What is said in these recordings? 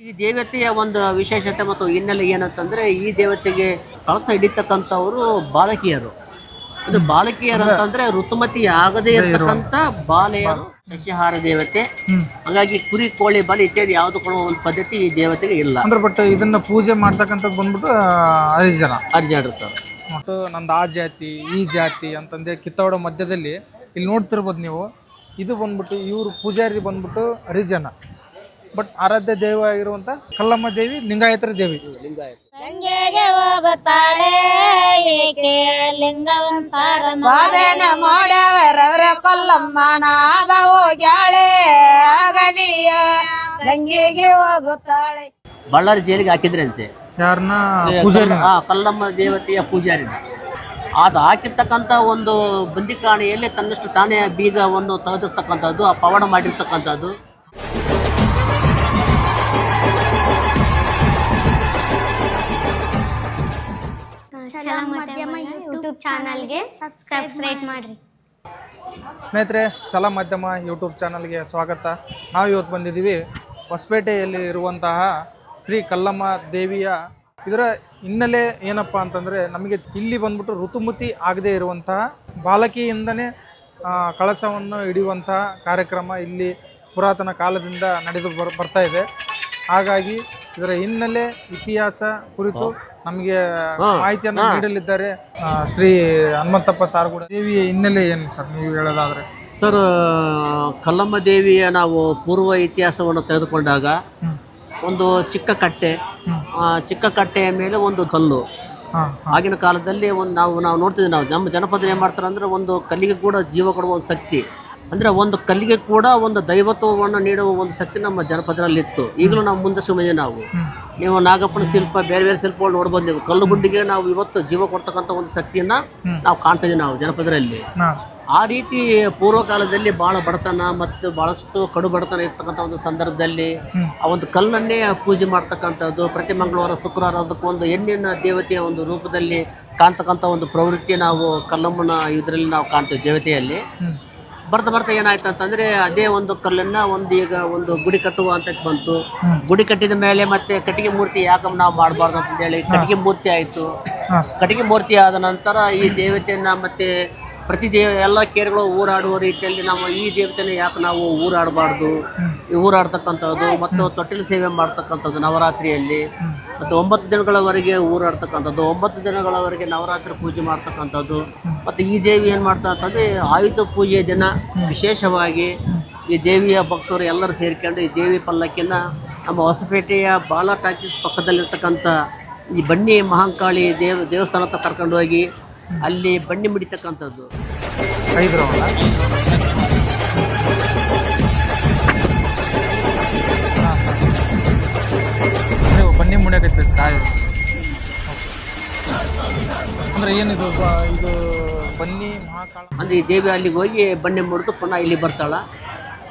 ಈ ದೇವತೆಯ ಒಂದು ವಿಶೇಷತೆ ಮತ್ತು ಹಿನ್ನೆಲೆ ಏನಂತಂದ್ರೆ ಈ ದೇವತೆಗೆ ಕಳಸ ಹಿಡಿತಕ್ಕಂಥವರು ಬಾಲಕಿಯರು. ಅದು ಬಾಲಕಿಯರು ಅಂತಂದ್ರೆ ಋತುಮತಿ ಆಗದೇ ಇರತಕ್ಕಂಥ ಬಾಲೆಯರು ಸಸ್ಯಾಹಾರ ದೇವತೆ ಹಾಗಾಗಿ ಕುರಿ ಕೋಳಿ ಬಲಿ ಇತ್ಯಾದಿ ಯಾವ್ದು ಕೊಡುವ ಒಂದು ಪದ್ಧತಿ ಈ ದೇವತೆಗೆ ಇಲ್ಲ. ಅಂದ್ರೆ ಬಟ್ ಇದನ್ನ ಪೂಜೆ ಮಾಡ್ತಕ್ಕಂಥ ಬಂದ್ಬಿಟ್ಟು ಹರಿಜನ. ಹರಿಜಾಡಿರ್ತಾರೆ ಮತ್ತು ನಂದು ಆ ಜಾತಿ ಈ ಜಾತಿ ಅಂತಂದ್ರೆ ಕಿತ್ತೋಡ ಮಧ್ಯದಲ್ಲಿ ಇಲ್ಲಿ ನೋಡ್ತಿರ್ಬೋದು ನೀವು. ಇದು ಬಂದ್ಬಿಟ್ಟು ಇವರು ಪೂಜಾರಿ ಬಂದ್ಬಿಟ್ಟು ಹರಿಜನ. ಬಟ್ ಆರಾಧ್ಯ ದೇವ ಆಗಿರುವಂತ ಕಲ್ಲಮ್ಮ ದೇವಿ ಲಿಂಗಾಯತರ ದೇವಿ. ಗಂಗೆಗೆ ಹೋಗುತ್ತಾಳೆ ಏಕೆ ಲಿಂಗವಂತರ ವಾದನ ಮಾಡವರವರ ಕೊಲ್ಲಮ್ಮ ನಾದ ಹೋಗ್ಯಾಳೆ ಗಣಿಯ ಗಂಗೆಗೆ ಹೋಗುತ್ತಾಳೆ. ಬಳ್ಳಾರಿ ಜೈಲಿಗೆ ಹಾಕಿದ್ರಂತೆ. ಯಾರನ್ನ ಪೂಜಾರಿ ಆ ಕಲ್ಲಮ್ಮ ದೇವತೆಯ ಪೂಜಾರಿನ. ಅದು ಹಾಕಿರ್ತಕ್ಕಂಥ ಒಂದು ಬಂದಿಕಾಣೆಯಲ್ಲಿ ತನ್ನಷ್ಟು ತಾನೇ ಬೀಗ ಒಂದು ತೆಗೆದಿರ್ತಕ್ಕಂಥದ್ದು ಆ ಪವಾಡ ಮಾಡಿರ್ತಕ್ಕಂಥದ್ದು. ಮಾಧ್ಯಮ ಯೂಟ್ಯೂಬ್ ಚಾನಲ್ಗೆ ಸಬ್ಸ್ಕ್ರೈಬ್ ಮಾಡ್ರಿ. ಸ್ನೇಹಿತರೆ ಛಲ ಮಾಧ್ಯಮ ಯೂಟ್ಯೂಬ್ ಚಾನಲ್ಗೆ ಸ್ವಾಗತ. ನಾವು ಇವತ್ತು ಬಂದಿದ್ದೀವಿ ಹೊಸಪೇಟೆಯಲ್ಲಿ ಇರುವಂತಹ ಶ್ರೀ ಕಲ್ಲಮ್ಮ ದೇವಿಯ. ಇದರ ಹಿನ್ನೆಲೆ ಏನಪ್ಪ ಅಂತಂದರೆ ನಮಗೆ ಇಲ್ಲಿ ಬಂದ್ಬಿಟ್ಟು ಋತುಮತಿ ಆಗದೇ ಇರುವಂತಹ ಬಾಲಕಿಯಿಂದನೇ ಆ, ಕಳಸವನ್ನು ಹಿಡಿಯುವಂತಹ ಕಾರ್ಯಕ್ರಮ ಇಲ್ಲಿ ಪುರಾತನ ಕಾಲದಿಂದ ನಡೆದು ಬರ್ ಬರ್ತಾ ಇದೆ. ಹಾಗಾಗಿ ಇದರ ಹಿನ್ನೆಲೆ ಇತಿಹಾಸ ಕುರಿತು ನಮಗೆ ಮಾಹಿತಿಯನ್ನು ನೀಡಲಿದ್ದಾರೆ ಆ, ಶ್ರೀ ಹನುಮಂತಪ್ಪ ಕೂಡ. ದೇವಿಯ ಹಿನ್ನೆಲೆ ಏನು ಸರ್ ನೀವು ಹೇಳೋದಾದ್ರೆ? ಸರ್ ಕಲ್ಲಮ್ಮ ದೇವಿಯ ನಾವು ಪೂರ್ವ ಇತಿಹಾಸವನ್ನು ತೆಗೆದುಕೊಂಡಾಗ ಒಂದು ಚಿಕ್ಕ ಕಟ್ಟೆ ಆ, ಚಿಕ್ಕ ಕಟ್ಟೆಯ ಮೇಲೆ ಒಂದು ಕಲ್ಲು. ಹಾಂ ಆಗಿನ ಕಾಲದಲ್ಲಿ ಒಂದು ನಾವು ನಾವು ನೋಡ್ತಿದ್ವಿ ನಾವು ನಮ್ಮ ಜನಪದ ಏನು ಮಾಡ್ತಾರೆ ಅಂದ್ರೆ ಒಂದು ಕಲ್ಲಿಗೆ ಕೂಡ ಜೀವ ಕೊಡುವ ಒಂದು ಶಕ್ತಿ. ಅಂದ್ರೆ ಒಂದು ಕಲ್ಲಿಗೆ ಕೂಡ ಒಂದು ದೈವತ್ವವನ್ನು ನೀಡುವ ಒಂದು ಶಕ್ತಿ ನಮ್ಮ ಜನಪದರಲ್ಲಿ ಇತ್ತು ಈಗಲೂ ನಾವು ಮುಂದೆ ಸುಮ್ಮನೆ ನಾವು. ನೀವು ನಾಗಪ್ಪನ ಶಿಲ್ಪ ಬೇರೆ ಬೇರೆ ಶಿಲ್ಪಗಳು ನೋಡ್ಬೋದು ನೀವು. ಕಲ್ಲು ಗುಡ್ಡಿಗೆ ನಾವು ಇವತ್ತು ಜೀವ ಕೊಡ್ತಕ್ಕಂಥ ಒಂದು ಶಕ್ತಿಯನ್ನ ನಾವು ಕಾಣ್ತಿದ್ದೀವಿ ನಾವು ಜನಪದರಲ್ಲಿ. ಆ ರೀತಿ ಪೂರ್ವ ಕಾಲದಲ್ಲಿ ಬಹಳ ಬಡತನ ಮತ್ತು ಬಹಳಷ್ಟು ಕಡು ಬಡತನ ಇರ್ತಕ್ಕಂಥ ಒಂದು ಸಂದರ್ಭದಲ್ಲಿ ಆ ಒಂದು ಕಲ್ಲನ್ನೇ ಪೂಜೆ ಮಾಡ್ತಕ್ಕಂಥದ್ದು ಪ್ರತಿ ಮಂಗಳವಾರ ಶುಕ್ರವಾರ ಅದಕ್ಕೊಂದು ಹೆಣ್ಣಿನ ದೇವತೆಯ ಒಂದು ರೂಪದಲ್ಲಿ ಕಾಣ್ತಕ್ಕಂಥ ಒಂದು ಪ್ರವೃತ್ತಿ ನಾವು ಕಲ್ಲಮ್ಮನ ಇದರಲ್ಲಿ ನಾವು ಕಾಣ್ತೀವಿ ದೇವತೆಯಲ್ಲಿ. ಬರ್ತಾ ಬರ್ತಾ ಏನಾಯ್ತು ಅಂತಂದ್ರೆ ಅದೇ ಒಂದು ಕಲ್ಲನ್ನ ಒಂದು ಈಗ ಒಂದು ಗುಡಿ ಕಟ್ಟುವ ಅಂತ ಬಂತು. ಗುಡಿ ಕಟ್ಟಿದ ಮೇಲೆ ಮತ್ತೆ ಕಟ್ಟಿಗೆ ಮೂರ್ತಿ ಯಾಕಮ್ಮ ನಾವು ಮಾಡಬಾರ್ದು ಅಂತ ಹೇಳಿ ಕಟ್ಟಿಗೆ ಮೂರ್ತಿ ಆಯ್ತು. ಕಟ್ಟಿಗೆ ಮೂರ್ತಿ ಆದ ನಂತರ ಈ ದೇವತೆಯನ್ನ ಮತ್ತೆ ಪ್ರತಿ ದೇವ ಎಲ್ಲ ಕೇರಿಗಳು ಊರಾಡುವ ರೀತಿಯಲ್ಲಿ ನಾವು ಈ ದೇವತೆನ ಯಾಕೆ ನಾವು ಊರಾಡಬಾರ್ದು? ಊರಾಡ್ತಕ್ಕಂಥದ್ದು ಮತ್ತು ತೊಟ್ಟಿಲು ಸೇವೆ ಮಾಡ್ತಕ್ಕಂಥದ್ದು ನವರಾತ್ರಿಯಲ್ಲಿ. ಮತ್ತು ಒಂಬತ್ತು ದಿನಗಳವರೆಗೆ ಊರಾಡ್ತಕ್ಕಂಥದ್ದು, ಒಂಬತ್ತು ದಿನಗಳವರೆಗೆ ನವರಾತ್ರಿ ಪೂಜೆ ಮಾಡ್ತಕ್ಕಂಥದ್ದು. ಮತ್ತು ಈ ದೇವಿ ಏನು ಮಾಡ್ತಾ ಅಂತಂದರೆ ಆಯುಧ ಪೂಜೆಯ ದಿನ ವಿಶೇಷವಾಗಿ ಈ ದೇವಿಯ ಭಕ್ತರು ಎಲ್ಲರೂ ಸೇರಿಕೊಂಡು ಈ ದೇವಿ ಪಲ್ಲಕ್ಕಿನ ನಮ್ಮ ಹೊಸಪೇಟೆಯ ಬಾಲ ಟಾಕೀಸ್ ಪಕ್ಕದಲ್ಲಿರ್ತಕ್ಕಂಥ ಈ ಬನ್ನಿ ಮಹಾಂಕಾಳಿ ದೇವ ದೇವಸ್ಥಾನ ಹತ್ರ ಕರ್ಕೊಂಡು ಹೋಗಿ ಅಲ್ಲಿ ಬನ್ನಿ ಮಿಡಿತಕ್ಕಂಥದ್ದು. ಐದು ರೌಂಡ ನೀವು ಬನ್ನಿ ಮುಡಿಯಕೈತೆ ಕಾಯಿ ಅಂದ್ರೆ ಏನಿದು? ಬ- ಇದು ಬನ್ನಿ ಮಹಾಕಾಳ? ಅಂದ್ರೆ ಈ ದೇವಿ ಅಲ್ಲಿಗೆ ಹೋಗಿ ಬನ್ನಿ ಮುಡಿದು ಪುನಃ ಇಲ್ಲಿ ಬರ್ತಾಳ.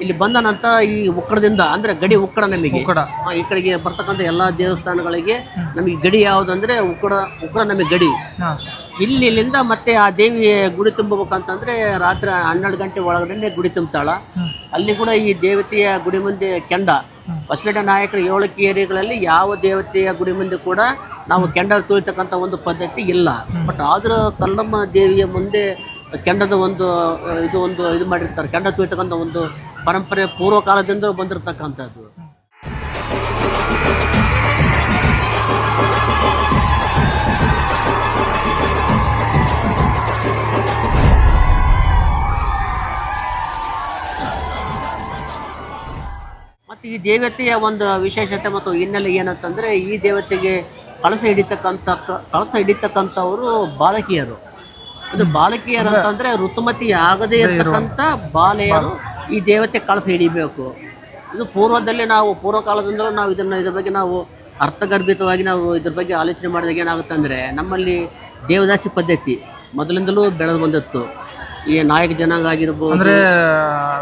ಇಲ್ಲಿ ಬಂದ ನಂತರ ಈ ಉಕ್ಕಡದಿಂದ ಅಂದ್ರೆ ಗಡಿ ಉಕ್ಕಡ ನಮಗೆ. ಉಕ್ಕಡ. ಆ, ಈ ಕಡೆಗೆ ಬರ್ತಕ್ಕಂಥ ಎಲ್ಲಾ ದೇವಸ್ಥಾನಗಳಿಗೆ ನಮಗೆ ಗಡಿ ಯಾವುದಂದ್ರೆ ಉಕ್ಕಡ ಉಕ್ಕಡ ನಮಗೆ ಗಡಿ. ಹಾಂ ಇಲ್ಲಿ ಇಲ್ಲಿಂದ ಮತ್ತೆ ಆ ದೇವಿ ಗುಡಿ ತುಂಬಬೇಕಂತಂದ್ರೆ ರಾತ್ರಿ ಹನ್ನೆರಡು ಗಂಟೆ ಒಳಗಡೆ ಗುಡಿ ತುಂಬುತ್ತಾಳ ಅಲ್ಲಿ ಕೂಡ ಈ ದೇವತೆಯ ಗುಡಿ ಮುಂದೆ ಕೆಂಡ. ಹೊಸಪೇಟೆ ನಾಯಕರ ಏಳು ಕೇರಿಗಳಲ್ಲಿ ಯಾವ ದೇವತೆಯ ಗುಡಿ ಮುಂದೆ ಕೂಡ ನಾವು ಕೆಂಡ ತುಳಿತಕ್ಕಂಥ ಒಂದು ಪದ್ಧತಿ ಇಲ್ಲ. ಬಟ್ ಆದ್ರೂ ಕಲ್ಲಮ್ಮ ದೇವಿಯ ಮುಂದೆ ಕೆಂಡದ ಒಂದು ಇದು ಒಂದು ಇದು ಮಾಡಿರ್ತಾರೆ. ಕೆಂಡ ತುಳಿತಕ್ಕಂಥ ಒಂದು ಪರಂಪರೆ ಪೂರ್ವ ಕಾಲದಿಂದ ಬಂದಿರತಕ್ಕಂಥದ್ದು ಈ ದೇವತೆಯ ಒಂದು ವಿಶೇಷತೆ ಮತ್ತು ಹಿನ್ನೆಲೆ ಏನಂತಂದರೆ ಈ ದೇವತೆಗೆ ಕಳಸ ಹಿಡಿತಕ್ಕಂಥ ಕಳಸ ಹಿಡಿತಕ್ಕಂಥವರು ಬಾಲಕಿಯರು. ಅದು ಬಾಲಕಿಯರು ಅಂತಂದ್ರೆ ಋತುಮತಿ ಆಗದೇ ಇರತಕ್ಕಂಥ ಬಾಲೆಯರು ಈ ದೇವತೆ ಕಳಸ ಹಿಡಿಬೇಕು. ಇದು ಪೂರ್ವದಲ್ಲಿ ನಾವು ಪೂರ್ವ ಕಾಲದಿಂದಲೂ ನಾವು ಇದನ್ನ ಇದ್ರ ಬಗ್ಗೆ ನಾವು ಅರ್ಥಗರ್ಭಿತವಾಗಿ ನಾವು ಇದ್ರ ಬಗ್ಗೆ ಆಲೋಚನೆ ಮಾಡಿದಾಗ ಏನಾಗುತ್ತೆ ಅಂದರೆ ನಮ್ಮಲ್ಲಿ ದೇವದಾಸಿ ಪದ್ಧತಿ ಮೊದಲಿಂದಲೂ ಬೆಳೆದು ಬಂದಿತ್ತು. ಈ ನಾಯಕ ಜನಾಂಗ ಆಗಿರ್ಬೋದು. ಅಂದ್ರೆ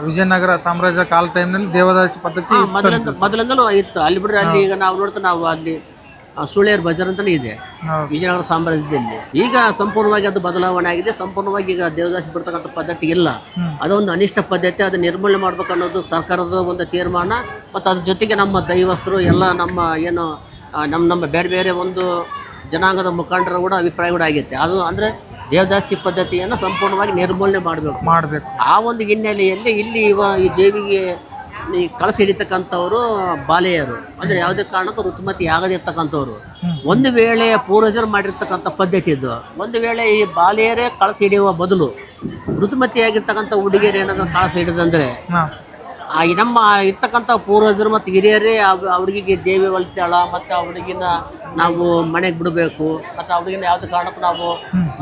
ವಿಜಯನಗರ ಸಾಮ್ರಾಜ್ಯ ಕಾಲ ಟೈಮ್ನಲ್ಲಿ ದೇವದಾಸಿ ಪದ್ಧತಿ ಹಾ, ಮೊದಲಿಂದ ಮೊದಲಿಂದಲೂ ಇತ್ತು. ಅಲ್ಲಿ ಬಿಡ್ರೆ ಅಲ್ಲಿ ಈಗ ನಾವು ನೋಡ್ತಾ ನಾವು ಅಲ್ಲಿ ಆ, ಸುಳ್ಯರ್ ಬಜಾರ್ ಅಂತಾನೆ ಇದೆ. ಹೌದು ವಿಜಯನಗರ ಸಾಮ್ರಾಜ್ಯದಲ್ಲಿ. ಈಗ ಸಂಪೂರ್ಣವಾಗಿ ಅದು ಬದಲಾವಣೆ ಆಗಿದೆ. ಸಂಪೂರ್ಣವಾಗಿ ಈಗ ದೇವದಾಸಿ ಬಿಡ್ತಕ್ಕಂಥ ಪದ್ಧತಿ ಇಲ್ಲ. ಅದೊಂದು ಅನಿಷ್ಟ ಪದ್ಧತಿ. ಅದು ನಿರ್ಮೂಲನೆ ಮಾಡ್ಬೇಕು ಅನ್ನೋದು ಸರ್ಕಾರದ ಒಂದು ತೀರ್ಮಾನ. ಮತ್ತು ಅದ್ರ ಜೊತೆಗೆ ನಮ್ಮ ದೈವಸ್ಥರು ಎಲ್ಲ ನಮ್ಮ ಏನು ಆ, ನಮ್ಮ ನಮ್ಮ ಬೇರೆ ಬೇರೆ ಒಂದು ಜನಾಂಗದ ಮುಖಂಡರ ಕೂಡ ಅಭಿಪ್ರಾಯ ಕೂಡ ಆಗೈತೆ. ಅದು ಅಂದರೆ ದೇವದಾಸಿ ಪದ್ಧತಿಯನ್ನು ಸಂಪೂರ್ಣವಾಗಿ ನಿರ್ಮೂಲನೆ ಮಾಡಬೇಕು. ಮಾಡಬೇಕು. ಆ ಒಂದು ಹಿನ್ನೆಲೆಯಲ್ಲಿ ಇಲ್ಲಿ ಇವ ಈ ದೇವಿಗೆ ಈ ಕಳಸ ಹಿಡಿತಕ್ಕಂಥವ್ರು ಬಾಲೆಯರು. ಅಂದರೆ ಯಾವುದೇ ಕಾರಣಕ್ಕೂ ಋತುಮತಿ ಆಗದೇ ಇರ್ತಕ್ಕಂಥವ್ರು ಒಂದು ವೇಳೆ ಪೂರ್ವಜರು ಮಾಡಿರ್ತಕ್ಕಂಥ ಪದ್ಧತಿ ಇದು. ಒಂದು ವೇಳೆ ಈ ಬಾಲೆಯರೇ ಕಳಸ ಹಿಡಿಯುವ ಬದಲು ಋತುಮತಿಯಾಗಿರ್ತಕ್ಕಂಥ ಹುಡುಗಿಯರು ಏನಾದರೂ ಕಳಸ ಹಿಡಿದಂದ್ರೆ ಆ ನಮ್ಮ ಇರ್ತಕ್ಕಂಥ ಪೂರ್ವಜರು ಮತ್ತು ಹಿರಿಯರೇ ಆ ಹುಡುಗಿಗೆ ದೇವಿ ಒಲಿತಾಳ ಮತ್ತು ಆ ಹುಡುಗಿನ ನಾವು ಮನೆಗೆ ಬಿಡಬೇಕು ಮತ್ತು ಆ ಹುಡುಗಿನ ಯಾವುದೇ ಕಾರಣಕ್ಕೂ ನಾವು